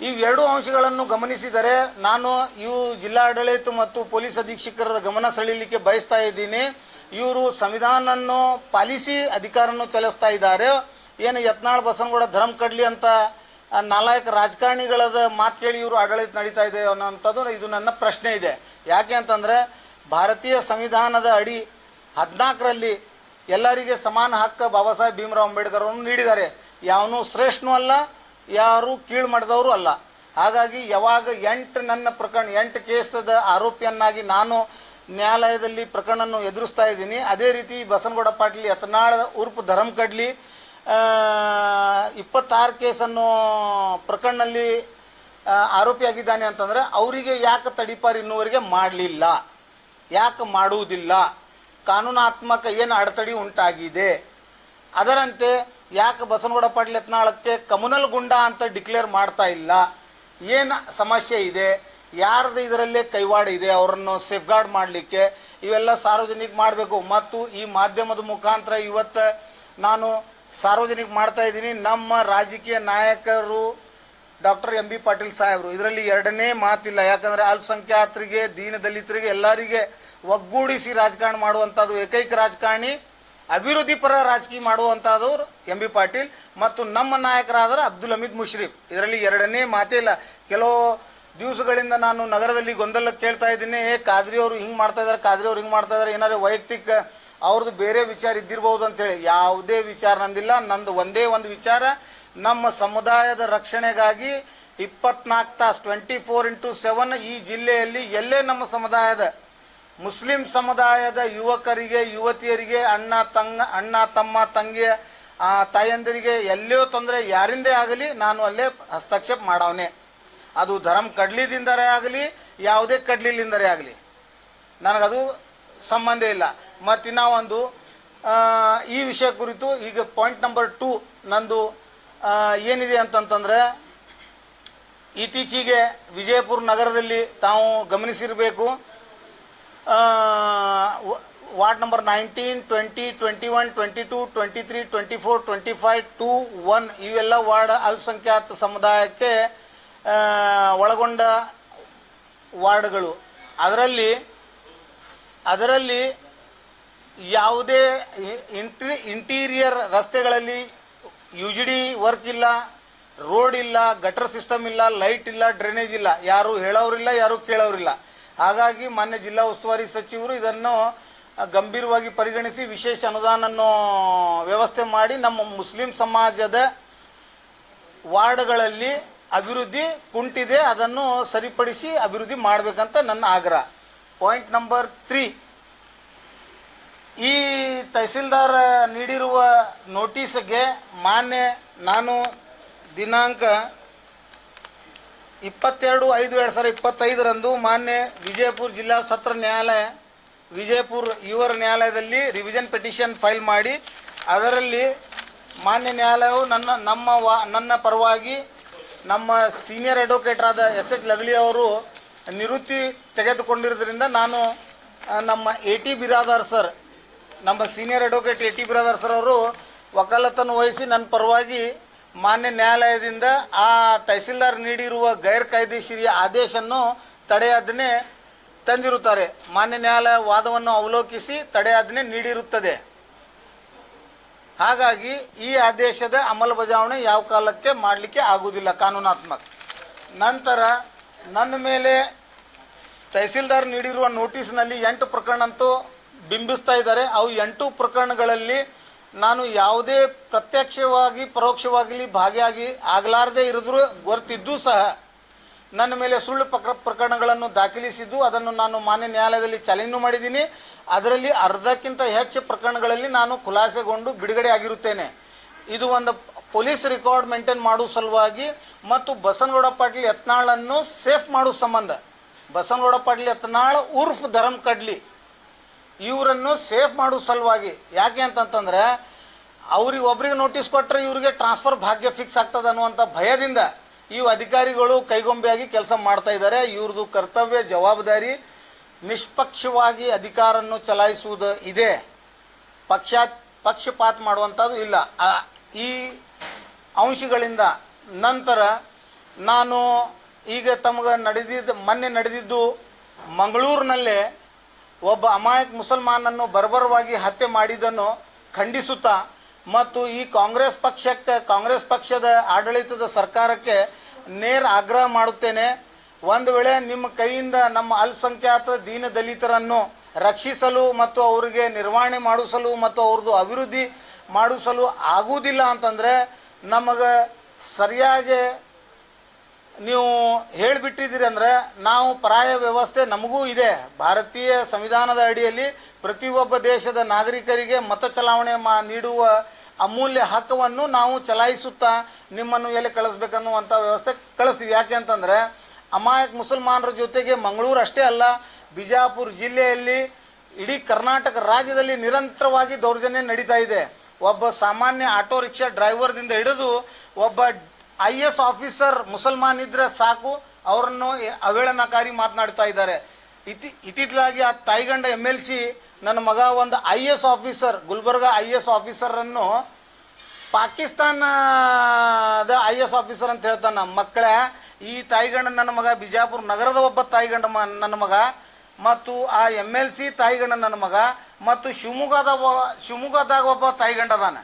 ಇವೆರಡು ಅಂಶಗಳನ್ನು ಗಮನಿಸಿದರೆ ನಾನು ಇವು ಜಿಲ್ಲಾಡಳಿತ ಮತ್ತು ಪೊಲೀಸ್ ಅಧೀಕ್ಷಕರ ಗಮನ ಸೆಳೀಲಿಕ್ಕೆ ಬಯಸ್ತಾ ಇದ್ದೀನಿ. ಇವರು ಸಂವಿಧಾನವನ್ನು ಪಾಲಿಸಿ ಅಧಿಕಾರವನ್ನು ಚಲಿಸ್ತಾ ಇದ್ದಾರೆ. ಏನು ಯತ್ನಾಳ್ ಬಸನಗೌಡ ಧರ್ಮ ಕಡ್ಲಿ ಅಂತ ನಾಲ್ಕು ರಾಜಕಾರಣಿಗಳದ ಮಾತು ಕೇಳಿ ಇವರು ಆಡಳಿತ ನಡೀತಾ ಇದೆ ಅನ್ನೋಂಥದ್ದು ಇದು ನನ್ನ ಪ್ರಶ್ನೆ ಇದೆ. ಯಾಕೆ ಅಂತಂದರೆ ಭಾರತೀಯ ಸಂವಿಧಾನದ ಅಡಿ ಹದಿನಾಲ್ಕರಲ್ಲಿ ಎಲ್ಲರಿಗೆ ಸಮಾನ ಹಕ್ಕ ಬಾಬಾ ಸಾಹೇಬ್ ಭೀಮರಾವ್ ಅಂಬೇಡ್ಕರ್ ಅವರನ್ನು ನೀಡಿದ್ದಾರೆ. ಯಾವನು ಶ್ರೇಷ್ಠನೂ ಅಲ್ಲ, ಯಾರು ಕೀಳು ಮಾಡಿದವರು ಅಲ್ಲ. ಹಾಗಾಗಿ ಯಾವಾಗ ಎಂಟು ನನ್ನ ಪ್ರಕರಣ, ಎಂಟು ಕೇಸದ ಆರೋಪಿಯನ್ನಾಗಿ ನಾನು ನ್ಯಾಯಾಲಯದಲ್ಲಿ ಪ್ರಕರಣವನ್ನು ಎದುರಿಸ್ತಾ ಇದ್ದೀನಿ, ಅದೇ ರೀತಿ ಬಸನಗೌಡ ಪಾಟೀಲ್ ಯತ್ನಾಳ್ ಉರ್ಪು ಧರಮ್ ಕಡ್ಲಿ ಇಪ್ಪತ್ತಾರು ಕೇಸನ್ನು ಪ್ರಕರಣದಲ್ಲಿ ಆರೋಪಿಯಾಗಿದ್ದಾನೆ ಅಂತಂದರೆ ಅವರಿಗೆ ಯಾಕೆ ತಡಿಪಾರಿ ಇನ್ನುವರಿಗೆ ಮಾಡಲಿಲ್ಲ? ಯಾಕೆ ಮಾಡುವುದಿಲ್ಲ? ಕಾನೂನಾತ್ಮಕ ಏನು ಅಡೆತಡೆ ಉಂಟಾಗಿದೆ? ಅದರಂತೆ ಯಾಕೆ ಬಸನಗೌಡ ಪಾಟೀಲ್ ಯತ್ನಾಳಕ್ಕೆ ಕಮುನಲ್ ಗುಂಡ ಅಂತ ಡಿಕ್ಲೇರ್ ಮಾಡ್ತಾ ಇಲ್ಲ? ಏನು ಸಮಸ್ಯೆ ಇದೆ? ಯಾರ್ದು ಇದರಲ್ಲೇ ಕೈವಾಡ ಇದೆ? ಅವರನ್ನು ಸೇಫ್ಗಾರ್ಡ್ ಮಾಡಲಿಕ್ಕೆ ಇವೆಲ್ಲ ಸಾರ್ವಜನಿಕ ಮಾಡಬೇಕು. ಮತ್ತು ಈ ಮಾಧ್ಯಮದ ಮುಖಾಂತರ ಇವತ್ತು ನಾನು ಸಾರ್ವಜನಿಕ ಮಾಡ್ತಾ ಇದ್ದೀನಿ. ನಮ್ಮ ರಾಜಕೀಯ ನಾಯಕರು ಡಾಕ್ಟರ್ ಎಂ ಬಿ ಪಾಟೀಲ್ ಸಾಹೇಬರು, ಇದರಲ್ಲಿ ಎರಡನೇ ಮಾತಿಲ್ಲ. ಯಾಕಂದರೆ ಅಲ್ಪಸಂಖ್ಯಾತರಿಗೆ, ದೀನ ದಲಿತರಿಗೆ ಎಲ್ಲರಿಗೆ ಒಗ್ಗೂಡಿಸಿ ರಾಜಕಾರಣ ಮಾಡುವಂಥದ್ದು ಏಕೈಕ ರಾಜಕಾರಣಿ ಅಭಿವೃದ್ಧಿ ಪರ ರಾಜಕೀಯ ಮಾಡುವಂಥದ್ದವ್ರು ಎಂ ಬಿ ಪಾಟೀಲ್ ಮತ್ತು ನಮ್ಮ ನಾಯಕರಾದರೆ ಅಬ್ದುಲ್ ಹಮೀದ್ ಮುಷ್ರೀಫ್ ಇದರಲ್ಲಿ ಎರಡನೇ ಮಾತೇ ಇಲ್ಲ. ಕೆಲವು ದಿವಸಗಳಿಂದ ನಾನು ನಗರದಲ್ಲಿ ಗೊಂದಲ ಕೇಳ್ತಾ ಇದ್ದೀನಿ. ಏ ಖಾದ್ರಿ ಅವರು ಹಿಂಗೆ ಮಾಡ್ತಾ ಇದ್ದಾರೆ ಖಾದ್ರಿ ಅವ್ರು ಹಿಂಗೆ ಮಾಡ್ತಾ ಇದ್ದಾರೆ ಏನಾದ್ರು ವೈಯಕ್ತಿಕ ಅವ್ರದ್ದು ಬೇರೆ ವಿಚಾರ ಇದ್ದಿರ್ಬೋದು ಅಂತೇಳಿ ಯಾವುದೇ ವಿಚಾರ ನಂದಿಲ್ಲ. ನಂದು ಒಂದೇ ಒಂದು ವಿಚಾರ. ನಮ್ಮ ಸಮುದಾಯದ ರಕ್ಷಣೆಗಾಗಿ ಇಪ್ಪತ್ನಾಲ್ಕು ತಾಸು ಟ್ವೆಂಟಿ ಫೋರ್ ಇಂಟು ಸೆವೆನ್ ಈ ಜಿಲ್ಲೆಯಲ್ಲಿ ಎಲ್ಲೇ ನಮ್ಮ ಸಮುದಾಯದ ಮುಸ್ಲಿಂ ಸಮುದಾಯದ ಯುವಕರಿಗೆ ಯುವತಿಯರಿಗೆ ಅಣ್ಣ ತಂಗ ಅಣ್ಣ ತಮ್ಮ ತಂಗಿ ಆ, ತಾಯಂದಿರಿಗೆ ಎಲ್ಲೋ ತೊಂದರೆ ಯಾರಿಂದೇ ಆಗಲಿ ನಾನು ಅಲ್ಲೇ ಹಸ್ತಕ್ಷೇಪ ಮಾಡವನೆ. ಅದು ಧರ್ಮ ಕಡ್ಲಿದಿಂದರೇ ಆಗಲಿ ಯಾವುದೇ ಕಡ್ಲಿಲಿಂದರೇ ಆಗಲಿ. ನನಗದು ಸಂಬಂಧ ಇಲ್ಲ. ಮತ್ತು ನಾವೊಂದು ಈ ವಿಷಯ ಕುರಿತು ಈಗ ಪಾಯಿಂಟ್ ನಂಬರ್ ಟೂ ನಂದು ಏನಿದೆ ಅಂತಂತಂದರೆ ಇತ್ತೀಚೆಗೆ ವಿಜಯಪುರ ನಗರದಲ್ಲಿ ತಾವು ಗಮನಿಸಿರಬೇಕು. Ward number nineteen twenty twenty one twenty two twenty three twenty four twenty five two one ಇವೆಲ್ಲ ವಾರ್ಡ್ ಅಲ್ಪಸಂಖ್ಯಾತ ಸಮುದಾಯಕ್ಕೆ ಒಳಗೊಂಡ ವಾರ್ಡ್ಗಳು. ಅದರಲ್ಲಿ ಅದರಲ್ಲಿ ಯಾವುದೇ ಇಂಟ್ರಿ, ಇಂಟೀರಿಯರ್ ರಸ್ತೆಗಳಲ್ಲಿ ಯು ಜಿ ಡಿ ವರ್ಕ್ ಇಲ್ಲ, ರೋಡ್ ಇಲ್ಲ, ಗಟರ್ ಸಿಸ್ಟಮ್ ಇಲ್ಲ, ಲೈಟ್ ಇಲ್ಲ, ಡ್ರೈನೇಜ್ ಇಲ್ಲ. ಯಾರು ಹೇಳೋರಿಲ್ಲ ಯಾರು ಕೇಳೋರಿಲ್ಲ ಹಾಗಾಗಿ ಮಾನ್ಯ ಜಿಲ್ಲಾ ಉಸ್ತುವಾರಿ ಸಚಿವರು ಇದನ್ನು ಗಂಭೀರವಾಗಿ ಪರಿಗಣಿಸಿ ವಿಶೇಷ ಅನುದಾನವನ್ನು ವ್ಯವಸ್ಥೆ ಮಾಡಿ ನಮ್ಮ ಮುಸ್ಲಿಂ ಸಮಾಜದ ವಾರ್ಡ್ಗಳಲ್ಲಿ ಅಭಿವೃದ್ಧಿ ಕುಂಟಿದೆ, ಅದನ್ನು ಸರಿಪಡಿಸಿ ಅಭಿವೃದ್ಧಿ ಮಾಡಬೇಕಂತ ನನ್ನ ಆಗ್ರಹ. ಪಾಯಿಂಟ್ ನಂಬರ್ ತ್ರೀ ಈ ತಹಸೀಲ್ದಾರ್ ನೀಡಿರುವ ನೋಟಿಸ್ಗೆ ಮಾನ್ಯ ನಾನು ದಿನಾಂಕ ಇಪ್ಪತ್ತೆರಡು ಐದು ಎರಡು ಸಾವಿರದ ಇಪ್ಪತ್ತೈದರಂದು ಮಾನ್ಯ ವಿಜಯಪುರ ಜಿಲ್ಲಾ ಸತ್ರ ನ್ಯಾಯಾಲಯ, ವಿಜಯಪುರ ಯುವರ್ ನ್ಯಾಯಾಲಯದಲ್ಲಿ ರಿವಿಷನ್ ಪಿಟಿಷನ್ ಫೈಲ್ ಮಾಡಿ, ಅದರಲ್ಲಿ ಮಾನ್ಯ ನ್ಯಾಯಾಲಯವು ನನ್ನ, ನಮ್ಮ ವಾ, ನನ್ನ ಪರವಾಗಿ ನಮ್ಮ ಸೀನಿಯರ್ ಅಡ್ವೊಕೇಟ್ರಾದ ಎಸ್ ಎಚ್ ಲಗಳಿ ಅವರು ನಿವೃತ್ತಿ ತೆಗೆದುಕೊಂಡಿರೋದ್ರಿಂದ ನಾನು ನಮ್ಮ ಎ ಟಿ ಬಿರಾದಾರ್ ಸರ್, ನಮ್ಮ senior advocate A T Biradar sir ಅವರು ವಕಾಲತನ್ನು ವಹಿಸಿ ನನ್ನ ಪರವಾಗಿ ಮಾನ್ಯ ನ್ಯಾಯಾಲಯದಿಂದ ಆ ತಹಸೀಲ್ದಾರ್ ನೀಡಿರುವ ಗೈರ್ ಕಾಯ್ದೆಶೀರಿಯ ಆದೇಶವನ್ನು ತಡೆಯಾಜ್ಞೆ ತಂದಿರುತ್ತಾರೆ. ಮಾನ್ಯ ನ್ಯಾಯಾಲಯ ವಾದವನ್ನು ಅವಲೋಕಿಸಿ ತಡೆಯಾಜ್ಞೆ ನೀಡಿರುತ್ತದೆ. ಹಾಗಾಗಿ ಈ ಆದೇಶದ ಅಮಲಬಜಾವಣೆ ಯಾವ ಕಾಲಕ್ಕೆ ಮಾಡಲಿಕ್ಕೆ ಆಗುವುದಿಲ್ಲ ಕಾನೂನಾತ್ಮಕ. ನಂತರ ನನ್ನ ಮೇಲೆ ತಹಸೀಲ್ದಾರ್ ನೀಡಿರುವ ನೋಟಿಸ್ನಲ್ಲಿ ಎಂಟು ಪ್ರಕರಣ ಅಂತೂ ಬಿಂಬಿಸ್ತಾ ಇದ್ದಾರೆ. ಅವು ಎಂಟು ಪ್ರಕರಣಗಳಲ್ಲಿ ನಾನು ಯಾವುದೇ ಪ್ರತ್ಯಕ್ಷವಾಗಿ ಪರೋಕ್ಷವಾಗಿ ಭಾಗಿಯಾಗಿ ಆಗಲಾರದೆ ಇರಿದ್ರು ಗೊತ್ತಿದ್ದೂ ಸಹ ನನ್ನ ಮೇಲೆ ಸುಳ್ಳು ಪ್ರಕ ಪ್ರಕರಣಗಳನ್ನು ದಾಖಲಿಸಿದ್ದು, ಅದನ್ನು ನಾನು ಮಾನ್ಯ ನ್ಯಾಯಾಲಯದಲ್ಲಿ ಚಾಲೆಂಜ್ ಮಾಡಿದ್ದೀನಿ. ಅದರಲ್ಲಿ ಅರ್ಧಕ್ಕಿಂತ ಹೆಚ್ಚು ಪ್ರಕರಣಗಳಲ್ಲಿ ನಾನು ಖುಲಾಸೆಗೊಂಡು ಬಿಡುಗಡೆ ಆಗಿರುತ್ತೇನೆ. ಇದು ಒಂದು ಪೊಲೀಸ್ ರೆಕಾರ್ಡ್ ಮೇಂಟೈನ್ ಮಾಡುವ ಸಲುವಾಗಿ ಮತ್ತು ಬಸನಗೌಡ ಪಾಟೀಲ್ ಯತ್ನಾಳನ್ನು ಸೇಫ್ ಮಾಡುವ ಸಂಬಂಧ. ಬಸನಗೌಡ ಪಾಟೀಲ್ ಯತ್ನಾಳ್ ಉರ್ಫ್ ಧರಮ್ ಕಡ್ಲಿ. ಇವರನ್ನು ಸೇಫ್ ಮಾಡೋ ಸಲುವಾಗಿ. ಯಾಕೆ ಅಂತಂತಂದ್ರೆ, ಅವ್ರಿಗೆ ಒಬ್ರಿಗೆ ನೋಟಿಸ್ ಕೊಟ್ಟರೆ ಇವರಿಗೆ ಟ್ರಾನ್ಸ್ಫರ್ ಭಾಗ್ಯ ಫಿಕ್ಸ್ ಆಗ್ತದೆ ಅನ್ನುವಂಥ ಭಯದಿಂದ ಈ ಅಧಿಕಾರಿಗಳು ಕೈಗೊಂಬೆಯಾಗಿ ಕೆಲಸ ಮಾಡ್ತಾ ಇದ್ದಾರೆ. ಇವ್ರದ್ದು ಕರ್ತವ್ಯ, ಜವಾಬ್ದಾರಿ, ನಿಷ್ಪಕ್ಷವಾಗಿ ಅಧಿಕಾರವನ್ನು ಚಲಾಯಿಸುವುದು ಇದೆ. ಪಕ್ಷ, ಪಕ್ಷಪಾತ ಮಾಡುವಂಥದ್ದು ಇಲ್ಲ. ಈ ಅಂಶಗಳಿಂದ ನಂತರ ನಾನು ಈಗ ತಮಗೆ ನಡೆದಿದ್ದ, ಮೊನ್ನೆ ನಡೆದಿದ್ದು ಮಂಗಳೂರಿನಲ್ಲೇ ಒಬ್ಬ ಅಮಾಯಕ್ ಮುಸಲ್ಮಾನನ್ನು ಬರ್ಬರವಾಗಿ ಹತ್ಯೆ ಮಾಡಿದ್ದನ್ನು ಖಂಡಿಸುತ್ತಾ ಮತ್ತು ಈ ಕಾಂಗ್ರೆಸ್ ಪಕ್ಷಕ್ಕೆ, ಕಾಂಗ್ರೆಸ್ ಪಕ್ಷದ ಆಡಳಿತದ ಸರ್ಕಾರಕ್ಕೆ ನೇರ ಆಗ್ರಹ ಮಾಡುತ್ತೇನೆ. ಒಂದು ವೇಳೆ ನಿಮ್ಮ ಕೈಯಿಂದ ನಮ್ಮ ಅಲ್ಪಸಂಖ್ಯಾತ ದೀನ ದಲಿತರನ್ನು ರಕ್ಷಿಸಲು ಮತ್ತು ಅವರಿಗೆ ನಿರ್ವಹಣೆ ಮಾಡಿಸಲು ಮತ್ತು ಅವ್ರದ್ದು ಅಭಿವೃದ್ಧಿ ಮಾಡಿಸಲು ಆಗುವುದಿಲ್ಲ ಅಂತಂದರೆ ನಮಗೆ ಸರಿಯಾಗಿ ನೀವು ಹೇಳಿಬಿಟ್ಟಿದ್ದೀರಿ ಅಂದರೆ ನಾವು ಪರಾಯ ವ್ಯವಸ್ಥೆ ನಮಗೂ ಇದೆ. ಭಾರತೀಯ ಸಂವಿಧಾನದ ಅಡಿಯಲ್ಲಿ ಪ್ರತಿಯೊಬ್ಬ ದೇಶದ ನಾಗರಿಕರಿಗೆ ಮತ ಚಲಾವಣೆ ಮಾ ನೀಡುವ ಅಮೂಲ್ಯ ಹಕ್ಕವನ್ನು ನಾವು ಚಲಾಯಿಸುತ್ತಾ ನಿಮ್ಮನ್ನು ಎಲ್ಲಿ ಕಳಿಸ್ಬೇಕನ್ನುವಂಥ ವ್ಯವಸ್ಥೆ ಕಳಿಸ್ತೀವಿ. ಯಾಕೆ ಅಂತಂದರೆ ಅಮಾಯಕ್ ಮುಸಲ್ಮಾನರ ಜೊತೆಗೆ ಮಂಗಳೂರು ಅಷ್ಟೇ ಅಲ್ಲ, ಬಿಜಾಪುರ ಜಿಲ್ಲೆಯಲ್ಲಿ ಇಡೀ ಕರ್ನಾಟಕ ರಾಜ್ಯದಲ್ಲಿ ನಿರಂತರವಾಗಿ ದೌರ್ಜನ್ಯ ನಡೀತಾ ಇದೆ. ಒಬ್ಬ ಸಾಮಾನ್ಯ ಆಟೋ ರಿಕ್ಷಾ ಡ್ರೈವರ್ದಿಂದ ಹಿಡಿದು ಒಬ್ಬ ಐ ಎಸ್ ಆಫೀಸರ್ ಮುಸಲ್ಮಾನ್ ಇದ್ರೆ ಸಾಕು, ಅವರನ್ನು ಅವೇಳನಕಾರಿ ಮಾತನಾಡ್ತಾ ಇದ್ದಾರೆ. ಇತಿ ಇತ್ತಿತ್ತಲಾಗಿ ಆ ತಾಯಿಗಂಡ ಎಂ ಎಲ್ ಸಿ ನನ್ನ ಮಗ ಒಂದು I S officer, Gulbarga I S ಆಫೀಸರನ್ನು ಪಾಕಿಸ್ತಾನದ ಐ ಎಸ್ ಆಫೀಸರ್ ಅಂತ ಹೇಳ್ತಾನೆ. ಮಕ್ಕಳ, ಈ ತಾಯಿಗಂಡ ನನ್ನ ಮಗ, ಬಿಜಾಪುರ ನಗರದ ಒಬ್ಬ ತಾಯಿಗಂಡ ಮ ನನ್ನ ಮಗ, ಮತ್ತು ಆ ಎಂ ಎಲ್ ಸಿ ತಾಯಿಗಂಡ ನನ್ನ ಮಗ, ಮತ್ತು ಶಿವಮೊಗ್ಗದ ಶಿವಮೊಗ್ಗದಾಗ ಒಬ್ಬ ತಾಯಿಗಂಡ ಅದಾನ.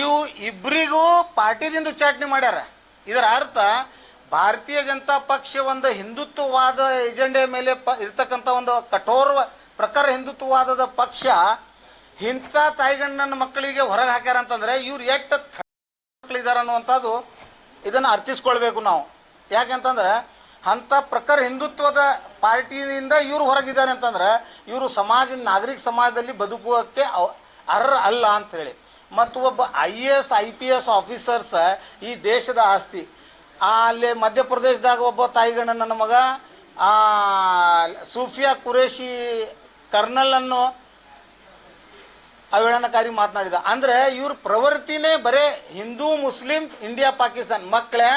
ಇವು ಇಬ್ಬರಿಗೂ ಪಾರ್ಟಿದಿಂದ ಉಚ್ಚಾಟನೆ ಮಾಡ್ಯಾರ. ಇದರ ಅರ್ಥ ಭಾರತೀಯ ಜನತಾ ಪಕ್ಷ ಒಂದು ಹಿಂದುತ್ವವಾದ ಎಜೆಂಡೆ ಮೇಲೆ ಪ ಇರ್ತಕ್ಕಂಥ ಒಂದು ಕಠೋರ ಪ್ರಕಾರ ಹಿಂದುತ್ವವಾದದ ಪಕ್ಷ ಇಂಥ ತಾಯಿಗಣ್ಣನ ಮಕ್ಕಳಿಗೆ ಹೊರಗೆ ಹಾಕ್ಯಾರ ಅಂತಂದ್ರೆ ಇವ್ರು ಎಷ್ಟು ಮಕ್ಕಳಿದ್ದಾರೆ ಅನ್ನುವಂಥದ್ದು ಇದನ್ನು ಅರ್ಥಿಸ್ಕೊಳ್ಬೇಕು ನಾವು. ಯಾಕೆಂತಂದ್ರೆ ಅಂಥ ಪ್ರಕಾರ ಹಿಂದುತ್ವದ ಪಾರ್ಟಿಯಿಂದ ಇವರು ಹೊರಗಿದ್ದಾರೆ ಅಂತಂದ್ರೆ ಇವರು ಸಮಾಜ ನಾಗರಿಕ ಸಮಾಜದಲ್ಲಿ ಬದುಕುವಕ್ಕೆ ಅರ್ಹ ಅಲ್ಲ ಅಂತೇಳಿ. ಮತ್ತು ಒಬ್ಬ I A S I P S officers ಈ ದೇಶದ ಆಸ್ತಿ. ಅಲ್ಲಿ ಮಧ್ಯಪ್ರದೇಶದಾಗ ಒಬ್ಬ ತಾಯಿಗಣ್ಣ ನನ್ನ ಮಗ ಸೂಫಿಯಾ ಕುರೇಶಿ ಕರ್ನಲನ್ನು ಅವೇಳನಕಾರಿ ಮಾತನಾಡಿದ. ಅಂದ್ರೆ ಇವ್ರ ಪ್ರವೃತ್ತಿನೇ ಬರೇ ಹಿಂದೂ, ಮುಸ್ಲಿಂ, ಇಂಡಿಯಾ, ಪಾಕಿಸ್ತಾನ್. ಮಕ್ಕಳೇ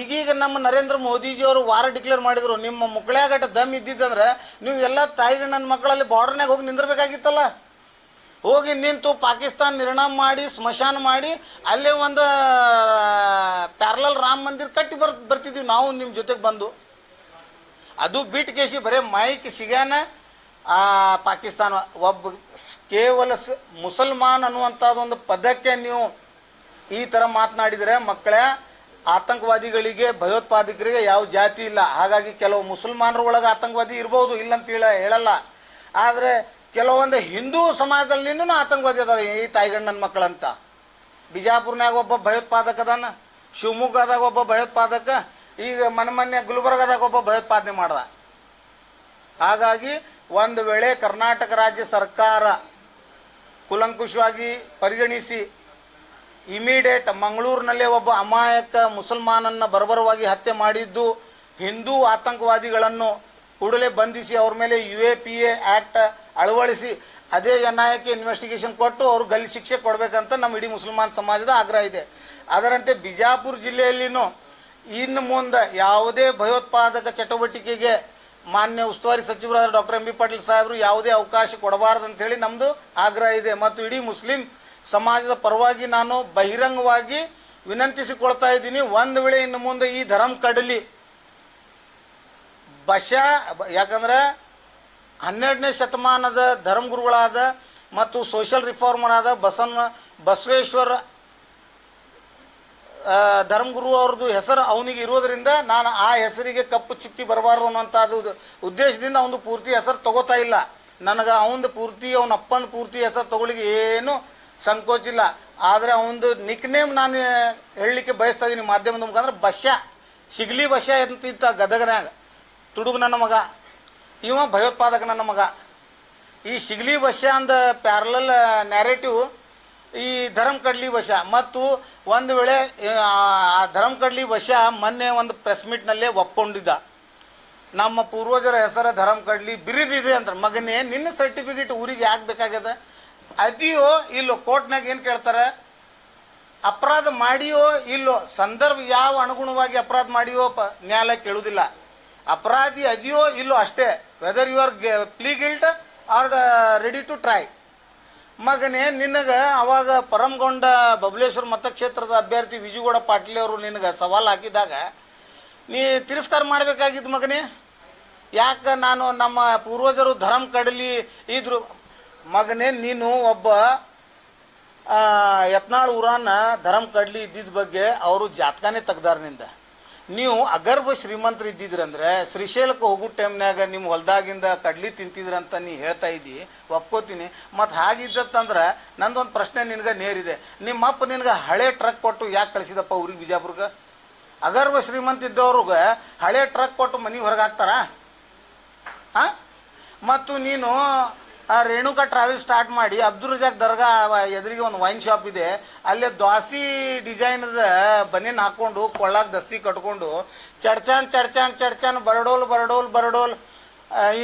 ಈಗೀಗ ನಮ್ಮ ನರೇಂದ್ರ ಮೋದಿಜಿಯವರು ವಾರ ಡಿಕ್ಲೇರ್ ಮಾಡಿದರು. ನಿಮ್ಮ ಮುಕ್ಕಳ್ಯಾಗಟ ದಮ್ ಇದ್ದಿದ್ದಂದ್ರೆ ನೀವು ಎಲ್ಲ ತಾಯಿಗಣ್ಣನ ಮಕ್ಕಳಲ್ಲಿ ಬಾರ್ಡರ್ನಾಗ ಹೋಗಿ ನಿಂದಿರ್ಬೇಕಾಗಿತ್ತಲ್ಲ? ಹೋಗಿ ನಿಂತು ಪಾಕಿಸ್ತಾನ ನಿರ್ಣಾಮ ಮಾಡಿ, ಸ್ಮಶಾನ ಮಾಡಿ, ಅಲ್ಲೇ ಒಂದು ಪ್ಯಾರಲಲ್ ರಾಮ ಮಂದಿರ್ ಕಟ್ಟಿ ಬರ್, ಬರ್ತಿದ್ವಿ ನಾವು ನಿಮ್ಮ ಜೊತೆಗೆ ಬಂದು. ಅದು ಬಿಟ್ಟು ಕೇಸಿ ಬರೀ ಮೈಕ್ ಸಿಗ್ಯಾನ, ಆ, ಪಾಕಿಸ್ತಾನ. ಒಬ್ಬ ಕೇವಲ ಮುಸಲ್ಮಾನ್ ಅನ್ನುವಂಥದ್ದೊಂದು ಪದಕ್ಕೆ ನೀವು ಈ ಥರ ಮಾತನಾಡಿದರೆ ಮಕ್ಕಳೇ, ಆತಂಕವಾದಿಗಳಿಗೆ, ಭಯೋತ್ಪಾದಕರಿಗೆ ಯಾವ ಜಾತಿ ಇಲ್ಲ. ಹಾಗಾಗಿ ಕೆಲವು ಮುಸಲ್ಮಾನರ ಒಳಗೆ ಆತಂಕವಾದಿ ಇರ್ಬೋದು, ಇಲ್ಲಂತ ಹೇಳ, ಹೇಳಲ್ಲ. ಆದರೆ ಕೆಲವೊಂದು ಹಿಂದೂ ಸಮಾಜದಲ್ಲಿನೂ ಆತಂಕವಾದಿ ಅದಾರೆ ಈ ತಾಯಿಗಣ್ಣನ ಮಕ್ಕಳಂತ. ಬಿಜಾಪುರ್ನಾಗ ಒಬ್ಬ ಭಯೋತ್ಪಾದಕ ಅದಾನ ಶಿವಮೊಗ್ಗದಾಗ ಒಬ್ಬ ಭಯೋತ್ಪಾದಕ, ಈಗ ಮನೆ ಮೊನ್ನೆ ಗುಲ್ಬರ್ಗದಾಗ ಒಬ್ಬ ಭಯೋತ್ಪಾದನೆ ಮಾಡ್ದ. ಹಾಗಾಗಿ ಒಂದು ವೇಳೆ ಕರ್ನಾಟಕ ರಾಜ್ಯ ಸರ್ಕಾರ ಕುಲಂಕುಷವಾಗಿ ಪರಿಗಣಿಸಿ ಇಮಿಡಿಯೇಟ್ ಮಂಗಳೂರಿನಲ್ಲೇ ಒಬ್ಬ ಅಮಾಯಕ ಮುಸಲ್ಮಾನನ್ನ ಬರಬರವಾಗಿ ಹತ್ಯೆ ಮಾಡಿದ್ದು ಹಿಂದೂ ಆತಂಕವಾದಿಗಳನ್ನು ಕೂಡಲೇ ಬಂಧಿಸಿ ಅವ್ರ ಮೇಲೆ U A P A act ಅಳವಡಿಸಿ ಅದೇ ಎನ್ಐಎಕ್ಕೆ ಇನ್ವೆಸ್ಟಿಗೇಷನ್ ಕೊಟ್ಟು ಅವ್ರು ಗಲ್ಲಿ ಶಿಕ್ಷೆ ಕೊಡಬೇಕಂತ ನಮ್ಮ ಇಡೀ ಮುಸಲ್ಮಾನ್ ಸಮಾಜದ ಆಗ್ರಹ ಇದೆ. ಅದರಂತೆ ಬಿಜಾಪುರ ಜಿಲ್ಲೆಯಲ್ಲಿನೂ ಇನ್ನು ಮುಂದೆ ಯಾವುದೇ ಭಯೋತ್ಪಾದಕ ಚಟುವಟಿಕೆಗೆ ಮಾನ್ಯ ಉಸ್ತುವಾರಿ ಸಚಿವರಾದ ಡಾಕ್ಟರ್ ಎಂ ಬಿ ಪಾಟೀಲ್ ಸಾಹೇಬರು ಯಾವುದೇ ಅವಕಾಶ ಕೊಡಬಾರದು ಅಂತ ಹೇಳಿ ನಮ್ಮದು ಆಗ್ರಹ ಇದೆ. ಮತ್ತು ಇಡೀ ಮುಸ್ಲಿಂ ಸಮಾಜದ ಪರವಾಗಿ ನಾನು ಬಹಿರಂಗವಾಗಿ ವಿನಂತಿಸಿಕೊಳ್ತಾ ಇದ್ದೀನಿ. ಒಂದು ವೇಳೆ ಇನ್ನು ಮುಂದೆ ಈ ಧರ್ಮ ಕಡಲಿ ಬಶ ಯಾಕಂದ್ರೆ ಹನ್ನೆರಡನೇ ಶತಮಾನದ ಧರ್ಮಗುರುಗಳಾದ ಮತ್ತು ಸೋಷಲ್ ರಿಫಾರ್ಮರ್ ಆದ ಬಸವೇಶ್ವರ ಧರ್ಮಗುರು ಅವ್ರದ್ದು ಹೆಸರು ಅವನಿಗೆ ಇರೋದರಿಂದ ನಾನು ಆ ಹೆಸರಿಗೆ ಕಪ್ಪು ಚುಕ್ಕಿ ಬರಬಾರ್ದು ಅನ್ನೋಂಥದ್ದು ಉದ್ದೇಶದಿಂದ ಅವನು ಪೂರ್ತಿ ಹೆಸರು ತಗೋತಾ ಇಲ್ಲ. ನನಗೆ ಅವನದು ಪೂರ್ತಿ, ಅವನ ಅಪ್ಪನ ಪೂರ್ತಿ ಹೆಸರು ತಗೊಳ್ಳಿಕ್ಕೆ ಏನು ಸಂಕೋಚ ಇಲ್ಲ. ಆದರೆ ಅವನದು ನಿಕ್ ನೇಮ್ ನಾನು ಹೇಳಲಿಕ್ಕೆ ಬಯಸ್ತಾ ಇದ್ದೀನಿ ಮಾಧ್ಯಮದ ಮುಖಾಂತರ, ಬಶ್ಯ. ಶಿಗ್ಲಿ ಬಶ್ಯ ಅಂತಿತ್ತ ಗದಗನ್ಯಾಗ. ತುಡುಗ ನನ್ನ ಮಗ. ಇವ ಭಯೋತ್ಪಾದಕ ನನ್ನ ಮಗ. ಈ ಶಿಗ್ಲಿ ವಶ ಅಂದ ಪ್ಯಾರಲಲ್ ನ್ಯಾರೇಟಿವ್ ಈ ಧರ್ಮ ಕಡ್ಲಿ ವಶ. ಮತ್ತು ಒಂದು ವೇಳೆ, ಆ ಧರ್ಮ ಕಡ್ಲಿ ವಶ ಮೊನ್ನೆ ಒಂದು ಪ್ರೆಸ್ ಮೀಟ್ನಲ್ಲೇ ಒಪ್ಕೊಂಡಿದ್ದ. ನಮ್ಮ ಪೂರ್ವಜರ ಹೆಸರ ಧರ್ಮ ಕಡ್ಲಿ ಬಿರಿದಿದೆ ಅಂತ ಮಗನೇ, ನಿನ್ನ ಸರ್ಟಿಫಿಕೇಟ್ ಊರಿಗೆ ಯಾಕೆ ಬೇಕಾಗ್ಯದ? ಅದಿಯೋ, ಇಲ್ಲೋ ಕೋರ್ಟ್ನಾಗ ಏನು ಕೇಳ್ತಾರೆ? ಅಪರಾಧ ಮಾಡಿಯೋ, ಇಲ್ಲೋ, ಸಂದರ್ಭ ಯಾವ ಅನುಗುಣವಾಗಿ ಅಪರಾಧ ಮಾಡಿಯೋ ಪ ನ್ಯಾಯಾಲಯ ಕೇಳುವುದಿಲ್ಲ ಅಪರಾಧಿ ಅದೆಯೋ ಇಲ್ಲೋ ಅಷ್ಟೇ. Whether you are plea guilt or ready to try ಮಗನೇ, ನಿನಗೆ ಅವಾಗ ಪರಮಗೊಂಡ ಬಬಲೇಶ್ವರ ಮತಕ್ಷೇತ್ರದ ಅಭ್ಯರ್ಥಿ ವಿಜುಗೌಡ ಪಾಟೀಲ್ ಅವರು ನಿನಗೆ ಸವಾಲು ಹಾಕಿದಾಗ, ನೀ ತಿರಸ್ಕಾರ ಮಾಡಬೇಕಾಗಿದ್ದು ಮಗನೇ. ಯಾಕೆ ನಾನು ನಮ್ಮ ಪೂರ್ವಜರು ಧರ್ಮ ಕಡಲಿ ಇದ್ರು. ಮಗನೇ, ನೀನು ಒಬ್ಬ ಯತ್ನಾಳ್ ಊರನ್ನ ಧರ್ಮ ಕಡಲಿ ಇದ್ದಿದ್ದ ಬಗ್ಗೆ ಅವರು ಜಾತಕನೇ ತೆಗ್ದಾರನಿಂದ ನೀವು ಅಗರ್ಭ ಶ್ರೀಮಂತರು ಇದ್ದಿದ್ರಂದ್ರೆ ಶ್ರೀಶೈಲಕ್ಕೆ ಹೋಗೋ ಟೈಮ್ನಾಗ ನಿಮ್ಮ ಹೊಲ್ದಾಗಿಂದ ಕಡ್ಲಿ ತಿಂತಿದ್ರಂತ ನೀ ಹೇಳ್ತಾ ಇದ್ದಿ, ಒಪ್ಕೋತೀನಿ. ಮತ್ತು ಹಾಗಿದ್ದತ್ತಂದ್ರೆ ನಂದೊಂದು ಪ್ರಶ್ನೆ ನಿನಗೆ ನೇರಿದೆ. ನಿಮ್ಮ ಅಪ್ಪ ನಿನಗೆ ಹಳೆ ಟ್ರಕ್ ಕೊಟ್ಟು ಯಾಕೆ ಕಳಿಸಿದಪ್ಪ ಊರಿಗೆ ಬಿಜಾಪುರ್ಗೆ? ಅಗರ್ವ ಶ್ರೀಮಂತ ಇದ್ದವ್ರಿಗೆ ಹಳೆ ಟ್ರಕ್ ಕೊಟ್ಟು ಮನೆ ಹೊರಗೆ ಹಾಕ್ತಾರ? ಹಾಂ? ಮತ್ತು ನೀನು ಆ ರೇಣುಕಾ ಟ್ರಾವೆಲ್ ಸ್ಟಾರ್ಟ್ ಮಾಡಿ ಅಬ್ದುಲ್ ರಜಾಕ್ ದರ್ಗಾ ಎದುರಿಗೆ ಒಂದು ವೈನ್ ಶಾಪ್ ಇದೆ. ಅಲ್ಲೇ ದ್ವಾಸಿ ಡಿಸೈನ್ದ ಬನಿನ್ ಹಾಕ್ಕೊಂಡು ಕೊಳ್ಳಾಗ ದಸ್ತಿ ಕಟ್ಕೊಂಡು ಚಡ್ಚಾನ್ ಚಡ್ಚಾನ್ ಚಡ್ಚಾನ್, ಬರಡೋಲ್ ಬರಡೋಲ್ ಬರಡೋಲ್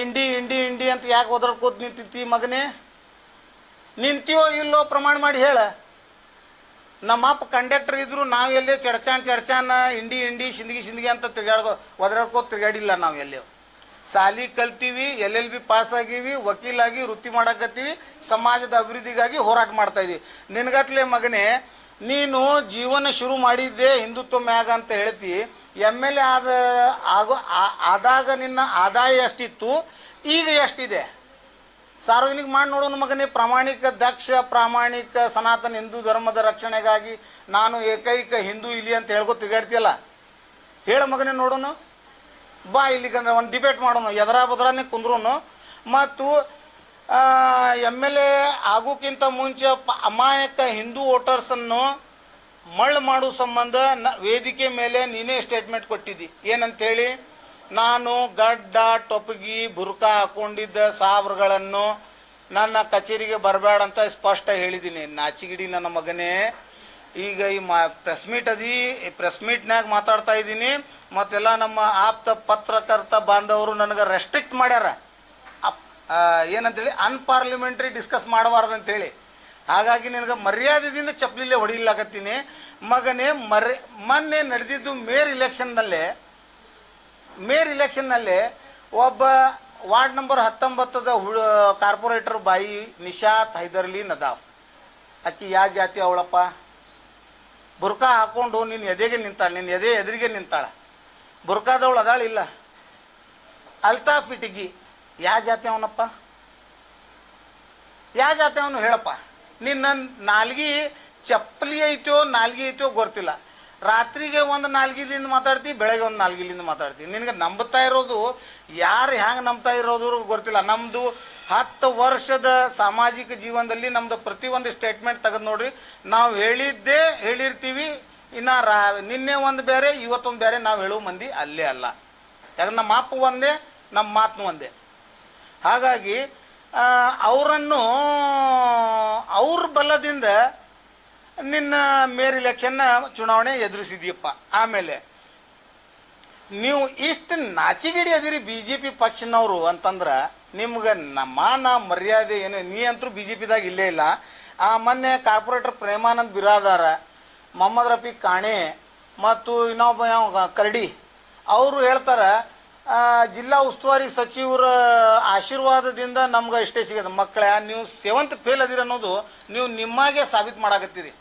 ಇಂಡಿ ಇಂಡಿ ಇಂಡಿ ಅಂತ ಯಾಕೆ ಒದರ್ಕೋತ್ ನಿಂತಿತ್ತಿ ಮಗನೇ? ನಿಂತೀಯೋ ಇಲ್ಲೋ ಪ್ರಮಾಣ ಮಾಡಿ ಹೇಳ. ನಮ್ಮ ಅಪ್ಪ ಕಂಡಕ್ಟರ್ ಇದ್ರು ನಾವು ಎಲ್ಲೇ ಚಡ್ಚಾನ್ ಚಡ್ಚಾನ್ ಇಂಡಿ ಇಂಡಿ ಶಿಂದಗಿ ಶಿಂದಗಿ ಅಂತ ತಿರ್ಗಾಡ್ಕೋ ಒದರಾಡ್ಕೋತ ತಿರ್ಗಾಡಿಲ್ಲ ನಾವು ಎಲ್ಲೇ ಸಾಲಿ ಕಲ್ತೀವಿ, ಎಲ್ ಎಲ್ ಬಿ ಪಾಸ್ ಆಗೀವಿ ವಕೀಲಾಗಿ ವೃತ್ತಿ ಮಾಡಕತ್ತೀವಿ, ಸಮಾಜದ ಅಭಿವೃದ್ಧಿಗಾಗಿ ಹೋರಾಟ ಮಾಡ್ತಾ ಇದೀವಿ. ನಿನಗತ್ಲೆ ಮಗನೇ, ನೀನು ಜೀವನ ಶುರು ಮಾಡಿದ್ದೆ ಹಿಂದುತ್ವ ಮ್ಯಾಗ ಅಂತ ಹೇಳ್ತಿ. ಎಂ ಎಲ್ ಎ ಆದ, ಆಗೋ ಆದಾಗ ನಿನ್ನ ಆದಾಯ ಎಷ್ಟಿತ್ತು, ಈಗ ಎಷ್ಟಿದೆ? ಸಾರ್ವಜನಿಕ ಮಾಡಿ ನೋಡೋಣ ಮಗನೇ, ಪ್ರಾಮಾಣಿಕ ದಕ್ಷ, ಪ್ರಾಮಾಣಿಕ ಸನಾತನ ಹಿಂದೂ ಧರ್ಮದ ರಕ್ಷಣೆಗಾಗಿ ನಾನು ಏಕೈಕ ಹಿಂದೂ ಇಲ್ಲಿ ಅಂತ ಹೇಳ್ಕೊ ತಿರುಗಾಡ್ತೀಯಲ್ಲ? ಹೇಳ ಮಗನೇ ನೋಡೋಣ ಬಾ ಇಲ್ಲಿಗಂದ್ರೆ ಒಂದು ಡಿಬೇಟ್ ಮಾಡೋಣ ಎದರ ಬದರಾನೆ ಕುಂದ್ರೂ ಮತ್ತು ಎಂ ಎಲ್ ಎ ಆಗೋಕ್ಕಿಂತ ಮುಂಚೆ ಅಮಾಯಕ ಹಿಂದೂ ವೋಟರ್ಸನ್ನು ಮಳ್ಳು ಮಾಡೋ ಸಂಬಂಧ ನ, ವೇದಿಕೆ ಮೇಲೆ ನೀನೇ ಸ್ಟೇಟ್ಮೆಂಟ್ ಕೊಟ್ಟಿದ್ದಿ. ಏನಂತೇಳಿ? ನಾನು ಗಡ್ಡ, ಟೊಪಗಿ, ಬುರ್ಕಾ ಹಾಕೊಂಡಿದ್ದ ಸಾಬ್ರುಗಳನ್ನು ನನ್ನ ಕಚೇರಿಗೆ ಬರಬೇಡ ಅಂತ ಸ್ಪಷ್ಟ ಹೇಳಿದ್ದೀನಿ. ನಾಚಿಗಿಡಿ ನನ್ನ ಮಗನೇ. ಈಗ ಈ ಮಾ ಪ್ರೆಸ್ ಮೀಟ್ ಅದಿ ಪ್ರೆಸ್ ಮೀಟ್ನಾಗ ಮಾತಾಡ್ತಾ ಇದ್ದೀನಿ. ಮತ್ತೆಲ್ಲ ನಮ್ಮ ಆಪ್ತ ಪತ್ರಕರ್ತ ಬಾಂಧವರು ನನಗೆ ರೆಸ್ಟ್ರಿಕ್ಟ್ ಮಾಡ್ಯಾರ. ಅಪ್ ಏನಂತೇಳಿ ಅನ್ಪಾರ್ಲಿಮೆಂಟ್ರಿ ಡಿಸ್ಕಸ್ ಮಾಡಬಾರ್ದು ಅಂತೇಳಿ ಹಾಗಾಗಿ ನಿನಗೆ ಮರ್ಯಾದೆಯಿಂದ ಚಪ್ಪಲಿಲ್ಲೇ ಹೊಡಿಲಾಕತ್ತೀನಿ. ಮಗನೇ ಮರ್, ಮೊನ್ನೆ ನಡೆದಿದ್ದು ಮೇರ್ ಇಲೆಕ್ಷನ್ನಲ್ಲೇ ಮೇರ್ ಇಲೆಕ್ಷನ್ನಲ್ಲಿ ಒಬ್ಬ ವಾರ್ಡ್ ನಂಬರ್ ಹತ್ತೊಂಬತ್ತದ ಹುಳ ಕಾರ್ಪೊರೇಟರ್ ಬಾಯಿ ನಿಶಾತ್ ಹೈದರ್ಲಿ ನದಾಫ್. ಅಕ್ಕಿ ಯಾವ ಜಾತಿ ಅವಳಪ್ಪ? ಬುರ್ಕಾ ಹಾಕೊಂಡು ನಿನ್ನ ಎದೆಗೆ ನಿಂತಾಳೆ, ನಿನ್ನ ಎದೆ ಎದುರಿಗೆ ನಿಂತಾಳ. ಬುರ್ಕಾದವಳು ಅದಾಳಿಲ್ಲ ಅಲ್ತಾಫ್ ಇಟಗಿ ಯಾವ ಜಾತಿ ಅವನಪ್ಪ? ಯಾವ ಜಾತಿ ಅವನು ಹೇಳಪ್ಪ? ನಿನ್ನ ನಾಲ್ಗಿ ಚಪ್ಪಲಿ ಐತೋ, ನಾಲ್ಗಿ ಐತೋ ಗೊತ್ತಿಲ್ಲ. ರಾತ್ರಿಗೆ ಒಂದು ನಾಲ್ಗಿಲಿಂದ ಮಾತಾಡ್ತಿ, ಬೆಳಗ್ಗೆ ಒಂದು ನಾಲ್ಗಿಲಿಂದ ಮಾತಾಡ್ತಿ. ನಿನಗೆ ನಂಬುತ್ತಾ ಇರೋದು ಯಾರು ಹ್ಯಾಂಗೆ ನಂಬ್ತಾ ಇರೋದು ಗೊತ್ತಿಲ್ಲ. ನಮ್ಮದು ಹತ್ತು ವರ್ಷದ ಸಾಮಾಜಿಕ ಜೀವನದಲ್ಲಿ ನಮ್ಮದು ಪ್ರತಿಯೊಂದು ಸ್ಟೇಟ್ಮೆಂಟ್ ತೆಗೆದು ನೋಡ್ರಿ. ನಾವು ಹೇಳಿದ್ದೇ ಹೇಳಿರ್ತೀವಿ, ಇನ್ನ ರಾ, ನಿನ್ನೆ ಒಂದು ಬೇರೆ, ಇವತ್ತೊಂದು ಬೇರೆ, ನಾವು ಹೇಳೋ ಮಂದಿ ಅಲ್ಲೇ ಅಲ್ಲ. ಯಾಕಂದ್ರೆ ನಮ್ಮ ಅಪ್ಪ ಒಂದೇ, ನಮ್ಮ ಮಾತನ್ನು ಒಂದೇ. ಹಾಗಾಗಿ ಅವರನ್ನು, ಅವ್ರ ಬಲದಿಂದ ನಿನ್ನ ಮೇರ್ ಇಲೆಕ್ಷನ್ನ ಚುನಾವಣೆ ಎದುರಿಸಿದ್ಯಪ್ಪ. ಆಮೇಲೆ, ನೀವು ಇಷ್ಟು ನಾಚಿಗಿಡಿ ಅದಿರಿ ಬಿ ಜೆ ಪಿ ಪಕ್ಷನವರು ಅಂತಂದ್ರೆ ನಿಮ್ಗೆ ಮಾನ ಮರ್ಯಾದೆ ಏನು? ನೀ ಅಂತೂ ಬಿ ಜೆ ಪಿದಾಗ ಇಲ್ಲೇ ಇಲ್ಲ. ಆ ಮೊನ್ನೆ ಕಾರ್ಪೊರೇಟರ್ ಪ್ರೇಮಾನಂದ್ ಬಿರಾದಾರ, ಮೊಹಮ್ಮದ್ ರಫಿ ಕಾಣೆ, ಮತ್ತು ಇನ್ನೊಬ್ಬ ಯಾವ ಕರಡಿ, ಅವರು ಹೇಳ್ತಾರೆ ಜಿಲ್ಲಾ ಉಸ್ತುವಾರಿ ಸಚಿವರ ಆಶೀರ್ವಾದದಿಂದ ನಮ್ಗೆ ಇಷ್ಟೇ ಸಿಗೋದು ಮಕ್ಕಳ, ನೀವು ಸೆವೆಂತ್ ಫೇಲ್ ಅದಿರ ಅನ್ನೋದು ನೀವು ನಿಮ್ಮಾಗೆ ಸಾಬೀತು ಮಾಡಾಕತ್ತೀರಿ.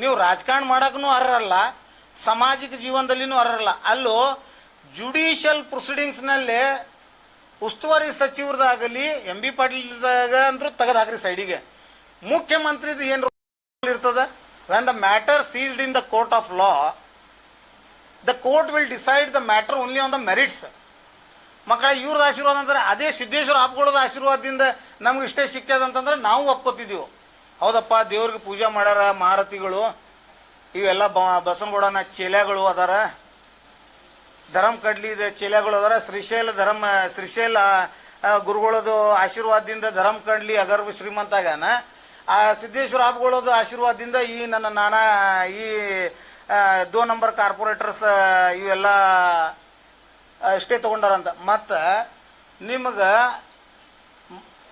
ನೀವು ರಾಜಕಾರಣ ಮಾಡೋಕ್ಕೂ ಅರ್ಹರಲ್ಲ, ಸಾಮಾಜಿಕ ಜೀವನದಲ್ಲಿನೂ ಅರ್ಹರಲ್ಲ. ಅಲ್ಲೂ ಜುಡಿಷಿಯಲ್ ಪ್ರೊಸೀಡಿಂಗ್ಸ್ನಲ್ಲೇ ಉಸ್ತುವಾರಿ ಸಚಿವರದಾಗಲಿ ಎಂ ಬಿ ಪಾಟೀಲ್ದಾಗ ಅಂದ್ರೂ ತೆಗೆದಾಕ್ರಿ ಸೈಡಿಗೆ. ಮುಖ್ಯಮಂತ್ರಿದು ಏನು ಇರ್ತದ? When the matter seized in the court of law the court will decide the matter only on the merits ಮಕ್ಕಳ ಇವ್ರದ್ದು ಆಶೀರ್ವಾದ ಅಂತಾರೆ ಅದೇ ಸಿದ್ದೇಶ್ವರ ಆಪ್ಗಳದ ಆಶೀರ್ವಾದದಿಂದ ನಮ್ಗೆ ಇಷ್ಟೇ ಸಿಕ್ಕ್ಯದ ಅಂತಂದ್ರೆ ನಾವು ಒಪ್ಕೋತಿದ್ದೀವಿ. ಹೌದಪ್ಪ, ದೇವ್ರಿಗೆ ಪೂಜೆ ಮಾಡ್ಯಾರ ಮಾರತಿಗಳು. ಇವೆಲ್ಲ ಬ, ಬಸವನಗೌಡನ ಚೇಲೆಗಳು ಅದಾರ. ಧರ್ಮ ಕಡ್ಲಿದ ಚೇಲೆಗಳು ಅದರ. ಶ್ರೀಶೈಲ ಧರ್ಮ ಶ್ರೀಶೈಲ ಗುರುಗಳದು ಆಶೀರ್ವಾದದಿಂದ ಧರ್ಮ ಕಡ್ಲಿ ಅಗರ್ಭ ಶ್ರೀಮಂತ ಆಗ್ಯಾನ ಆ, ಸಿದ್ದೇಶ್ವರ ಹಾಪ್ಗಳದು ಆಶೀರ್ವಾದದಿಂದ ಈ ನನ್ನ ನಾನಾ, ಈ ದೋ ನಂಬರ್ ಕಾರ್ಪೊರೇಟರ್ಸ್ ಇವೆಲ್ಲ ಇಷ್ಟೇ ತೊಗೊಂಡಾರಂತ. ಮತ್ತು ನಿಮಗೆ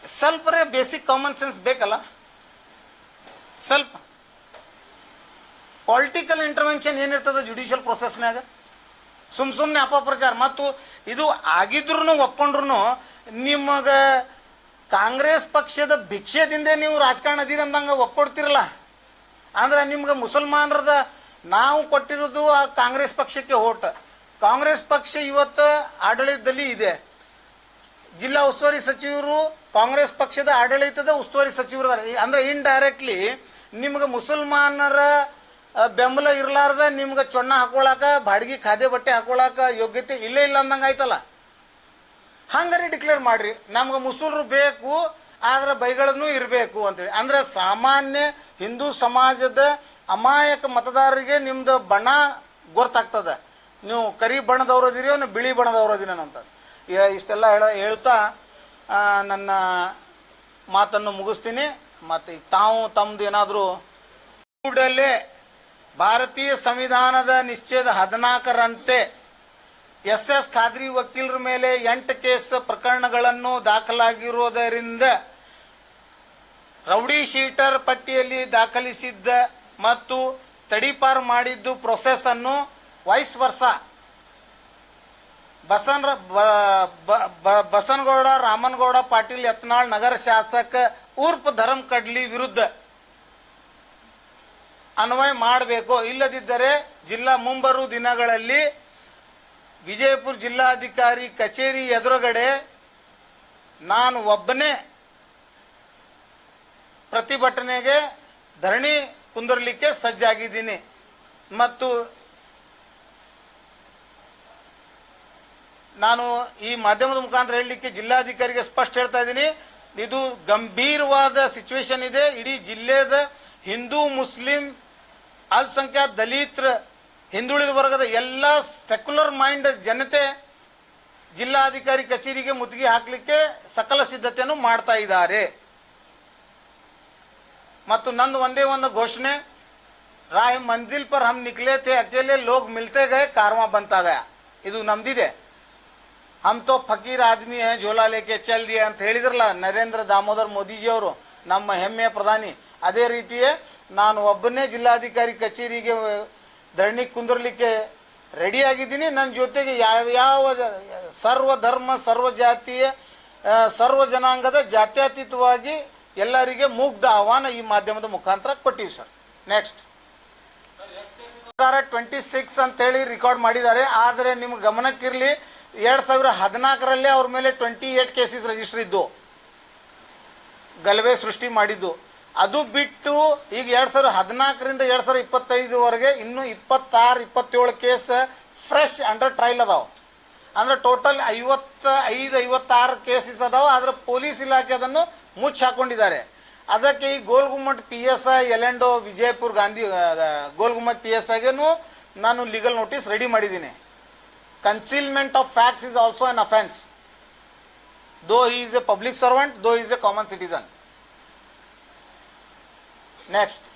ಸ್ವಲ್ಪರೇ ಬೇಸಿಕ್ ಕಾಮನ್ ಸೆನ್ಸ್ ಬೇಕಲ್ಲ? ಸ್ವಲ್ಪ. ಪೊಲಿಟಿಕಲ್ ಇಂಟರ್ವೆನ್ಷನ್ ಏನಿರ್ತದೆ ಜುಡಿಷಿಯಲ್ ಪ್ರೊಸೆಸ್ನಾಗ ಸುಮ್ ಸುಮ್ಮನೆ ಅಪಪ್ರಚಾರ. ಮತ್ತು ಇದು ಆಗಿದ್ರು ಒಪ್ಕೊಂಡ್ರು ನಿಮಗೆ ಕಾಂಗ್ರೆಸ್ ಪಕ್ಷದ ಭಿಕ್ಷೆದಿಂದ ನೀವು ರಾಜಕಾರಣ ಅದೀರಿ ಅಂದಂಗೆ ಒಪ್ಕೊಡ್ತಿರಲ್ಲ. ಅಂದ್ರೆ ನಿಮ್ಗೆ ಮುಸಲ್ಮಾನರದ ನಾವು ಕೊಟ್ಟಿರೋದು ಆ ಕಾಂಗ್ರೆಸ್ ಪಕ್ಷಕ್ಕೆ ಓಟ್. ಕಾಂಗ್ರೆಸ್ ಪಕ್ಷ ಇವತ್ತು ಆಡಳಿತದಲ್ಲಿ ಇದೆ. ಜಿಲ್ಲಾ ಉಸ್ತುವಾರಿ ಸಚಿವರು ಕಾಂಗ್ರೆಸ್ ಪಕ್ಷದ ಆಡಳಿತದ ಉಸ್ತುವಾರಿ ಸಚಿವರು ಅಂದ್ರೆ ಇನ್ಡೈರೆಕ್ಟ್ಲಿ ನಿಮ್ಗೆ ಮುಸಲ್ಮಾನರ ಬೆಂಬಲ ಇರಲಾರ್ದ ನಿಮ್ಗೆ ಚೊಣ್ಣ ಹಾಕೊಳಕ, ಬಾಡಿಗೆ ಖಾದ್ಯ ಬಟ್ಟೆ ಹಾಕೊಳಕ ಯೋಗ್ಯತೆ ಇಲ್ಲೇ ಇಲ್ಲ ಅಂದಂಗೆ ಆಯ್ತಲ್ಲ? ಹಂಗಾರೆ ಡಿಕ್ಲೇರ್ ಮಾಡ್ರಿ. ನಮ್ಗೆ ಮುಸುಲ್ರು ಬೇಕು, ಆದ್ರೆ ಬೈಗಳನ್ನು ಇರಬೇಕು ಅಂತೇಳಿ. ಅಂದ್ರೆ ಸಾಮಾನ್ಯ ಹಿಂದೂ ಸಮಾಜದ ಅಮಾಯಕ ಮತದಾರರಿಗೆ ನಿಮ್ದು ಬಣ ಗೊತ್ತಾಗ್ತದೆ. ನೀವು ಕರಿ ಬಣ್ಣದವ್ರು ಅದಿರಿ ನೀವು ಬಿಳಿ ಬಣ್ಣದವ್ರು ಅದಿನ ಅಂತ ಇಷ್ಟೆಲ್ಲ ಹೇಳ, ಹೇಳ್ತಾ ನನ್ನ ಮಾತನ್ನು ಮುಗಿಸ್ತೀನಿ. ಮತ್ತು ತಾವು ತಮ್ಮದು ಏನಾದರೂ ಕೂಡಲೇ ಭಾರತೀಯ ಸಂವಿಧಾನದ ನಿಶ್ಚಯದ ಹದಿನಾಲ್ಕರಂತೆ ಎಸ್ ಎಸ್ ಖಾದ್ರಿ ವಕೀಲರ ಮೇಲೆ ಎಂಟು ಕೇಸ್ ಪ್ರಕರಣಗಳನ್ನು ದಾಖಲಾಗಿರುವುದರಿಂದ ರೌಡಿ ಶೀಟರ್ ಪಟ್ಟಿಯಲ್ಲಿ ದಾಖಲಿಸಿದ್ದ ಮತ್ತು ತಡಿಪಾರು ಮಾಡಿದ್ದು ಪ್ರೊಸೆಸನ್ನು ವೈಸ್ ವರ್ಷ ಬಸನ್ ಬಸನಗೌಡ, ರಾಮನಗೌಡ, ಪಾಟೀಲ್, ಯತ್ನಾಳ್ ನಗರ ಶಾಸಕ ಊರ್ಪ್ ಧರಮ್ ಕಡ್ಲಿ ವಿರುದ್ಧ. ಅನ್ವಯ ಮಾಡಬೇಕು ಇಲ್ಲದಿದ್ದರೆ ಜಿಲ್ಲಾ ಮುಂಬರುವ ದಿನಗಳಲ್ಲಿ ವಿಜಯಪುರ ಜಿಲ್ಲಾಧಿಕಾರಿ ಕಚೇರಿ ಎದುರುಗಡೆ ನಾನು ಒಬ್ಬನೇ ಪ್ರತಿಭಟನೆಗೆ ಧರಣಿ ಕುಂದರ್ಲಿಕ್ಕೆ ಸಜ್ಜಾಗಿದ್ದೀನಿ. ಮತ್ತು ನಾನು ಈ ಮಾಧ್ಯಮದ ಮುಖಾಂತರ ಹೇಳಲಿಕ್ಕೆ ಜಿಲ್ಲಾಧಿಕಾರಿಗೆ ಸ್ಪಷ್ಟ ಹೇಳ್ತಾ ಇದ್ದೀನಿ. ಇದು ಗಂಭೀರವಾದ ಸಿಚುವೇಶನ್ ಇದೆ. ಇಡೀ ಜಿಲ್ಲೆದ ಹಿಂದೂ, ಮುಸ್ಲಿಂ ಅಲ್ಪಸಂಖ್ಯಾತ ದಲಿತರ ಹಿಂದುಳಿದ ವರ್ಗದ ಎಲ್ಲ ಸೆಕ್ಯುಲರ್ ಮೈಂಡ್ ಜನತೆ ಜಿಲ್ಲಾಧಿಕಾರಿ ಕಚೇರಿಗೆ ಮುತ್ತಿಗೆ ಹಾಕಲಿಕ್ಕೆ ಸಕಲ ಸಿದ್ಧತೆಯನ್ನು ಮಾಡ್ತಾ ಇದ್ದಾರೆ. ಮತ್ತು ನಂದು ಒಂದೇ ಒಂದು ಘೋಷಣೆ ರಾಯ್ ಮಂಜಿಲ್ ಪರ್ ಹಮ್ ನಿಕ್ಲೆ ತೆ ಅಕೇಲೆ ಲೋಗ್ ಮಿಲ್ತೆ ಗಯ, ಕಾರ್ವಾ ಬಂತಾ ಇದು ನಮ್ದಿದೆ. ಹಮ್ ತೋ ಫಕೀರ್ ಆದ್ಮಿ ಹೇ, ಜೋಲಾ ಲೇಕೆ ಚಲ್ ಅಂತ ಹೇಳಿದ್ರಲ್ಲ ನರೇಂದ್ರ ದಾಮೋದರ್ ಮೋದಿಜಿಯವರು ನಮ್ಮ ಹೆಮ್ಮೆಯ ಪ್ರಧಾನಿ. ಅದೇ ರೀತಿಯೇ ನಾನು ಒಬ್ಬನೇ ಜಿಲ್ಲಾಧಿಕಾರಿ ಕಚೇರಿಗೆ ಧರಣಿ ಕುಂದರ್ಲಿಕ್ಕೆ ರೆಡಿಯಾಗಿದ್ದೀನಿ ನನ್ನ ಜೊತೆಗೆ ಯಾವ ಯಾವ ಸರ್ವ ಧರ್ಮ, ಸರ್ವ ಜಾತಿಯ ಸರ್ವ ಜನಾಂಗದ ಜಾತ್ಯತೀತವಾಗಿ ಎಲ್ಲರಿಗೆ ಮುಗ್ಧ ಆಹ್ವಾನ ಈ ಮಾಧ್ಯಮದ ಮುಖಾಂತರ ಕೊಟ್ಟಿವಿ ಸರ್. ನೆಕ್ಸ್ಟ್ ಸರ್ಕಾರ ಟ್ವೆಂಟಿ ಸಿಕ್ಸ್ ಅಂತೇಳಿ ರೆಕಾರ್ಡ್ ಮಾಡಿದ್ದಾರೆ. ಆದರೆ ನಿಮ್ಮ ಗಮನಕ್ಕಿರಲಿ, ಎರಡು ಸಾವಿರ ಹದಿನಾಲ್ಕರಲ್ಲೇ ಅವ್ರ ಮೇಲೆ ಟ್ವೆಂಟಿ ಏಟ್ ಕೇಸಸ್ ರಿಜಿಸ್ಟರ್ ಇದ್ದು, ಗಲಭೆ ಸೃಷ್ಟಿ ಮಾಡಿದ್ದು. ಅದು ಬಿಟ್ಟು ಈಗ ಎರಡು ಸಾವಿರ ಹದಿನಾಲ್ಕರಿಂದ ಎರಡು ಸಾವಿರ ಇಪ್ಪತ್ತೈದುವರೆಗೆ ಇನ್ನೂ ಇಪ್ಪತ್ತಾರು, ಇಪ್ಪತ್ತೇಳು ಕೇಸ್ ಫ್ರೆಶ್ ಅಂಡರ್ ಟ್ರಯಲ್ ಅದಾವ. ಅಂದ್ರೆ ಟೋಟಲ್ ಐವತ್ತ ಐದು ಐವತ್ತಾರು ಕೇಸಸ್ ಅದಾವೆ, ಆದ್ರೆ ಪೊಲೀಸ್ ಇಲಾಖೆ ಅದನ್ನು ಮುಚ್ಚಿ ಹಾಕೊಂಡಿದ್ದಾರೆ. ಅದಕ್ಕೆ ಈ ಗೋಲ್ಗುಮ್ಮಟ್ ಪಿ ಎಸ್ ಐ ಎಲೆಂಡೋ ವಿಜಯಪುರ ಗಾಂಧಿ ಗೋಲ್ಗುಮ್ಮಟ್ ಪಿ ಎಸ್ ಐಗೆನೂ ನಾನು ಲೀಗಲ್ ನೋಟಿಸ್ ರೆಡಿ ಮಾಡಿದ್ದೀನಿ. Concealment of facts is also an offence though is a public servant though is a common citizen next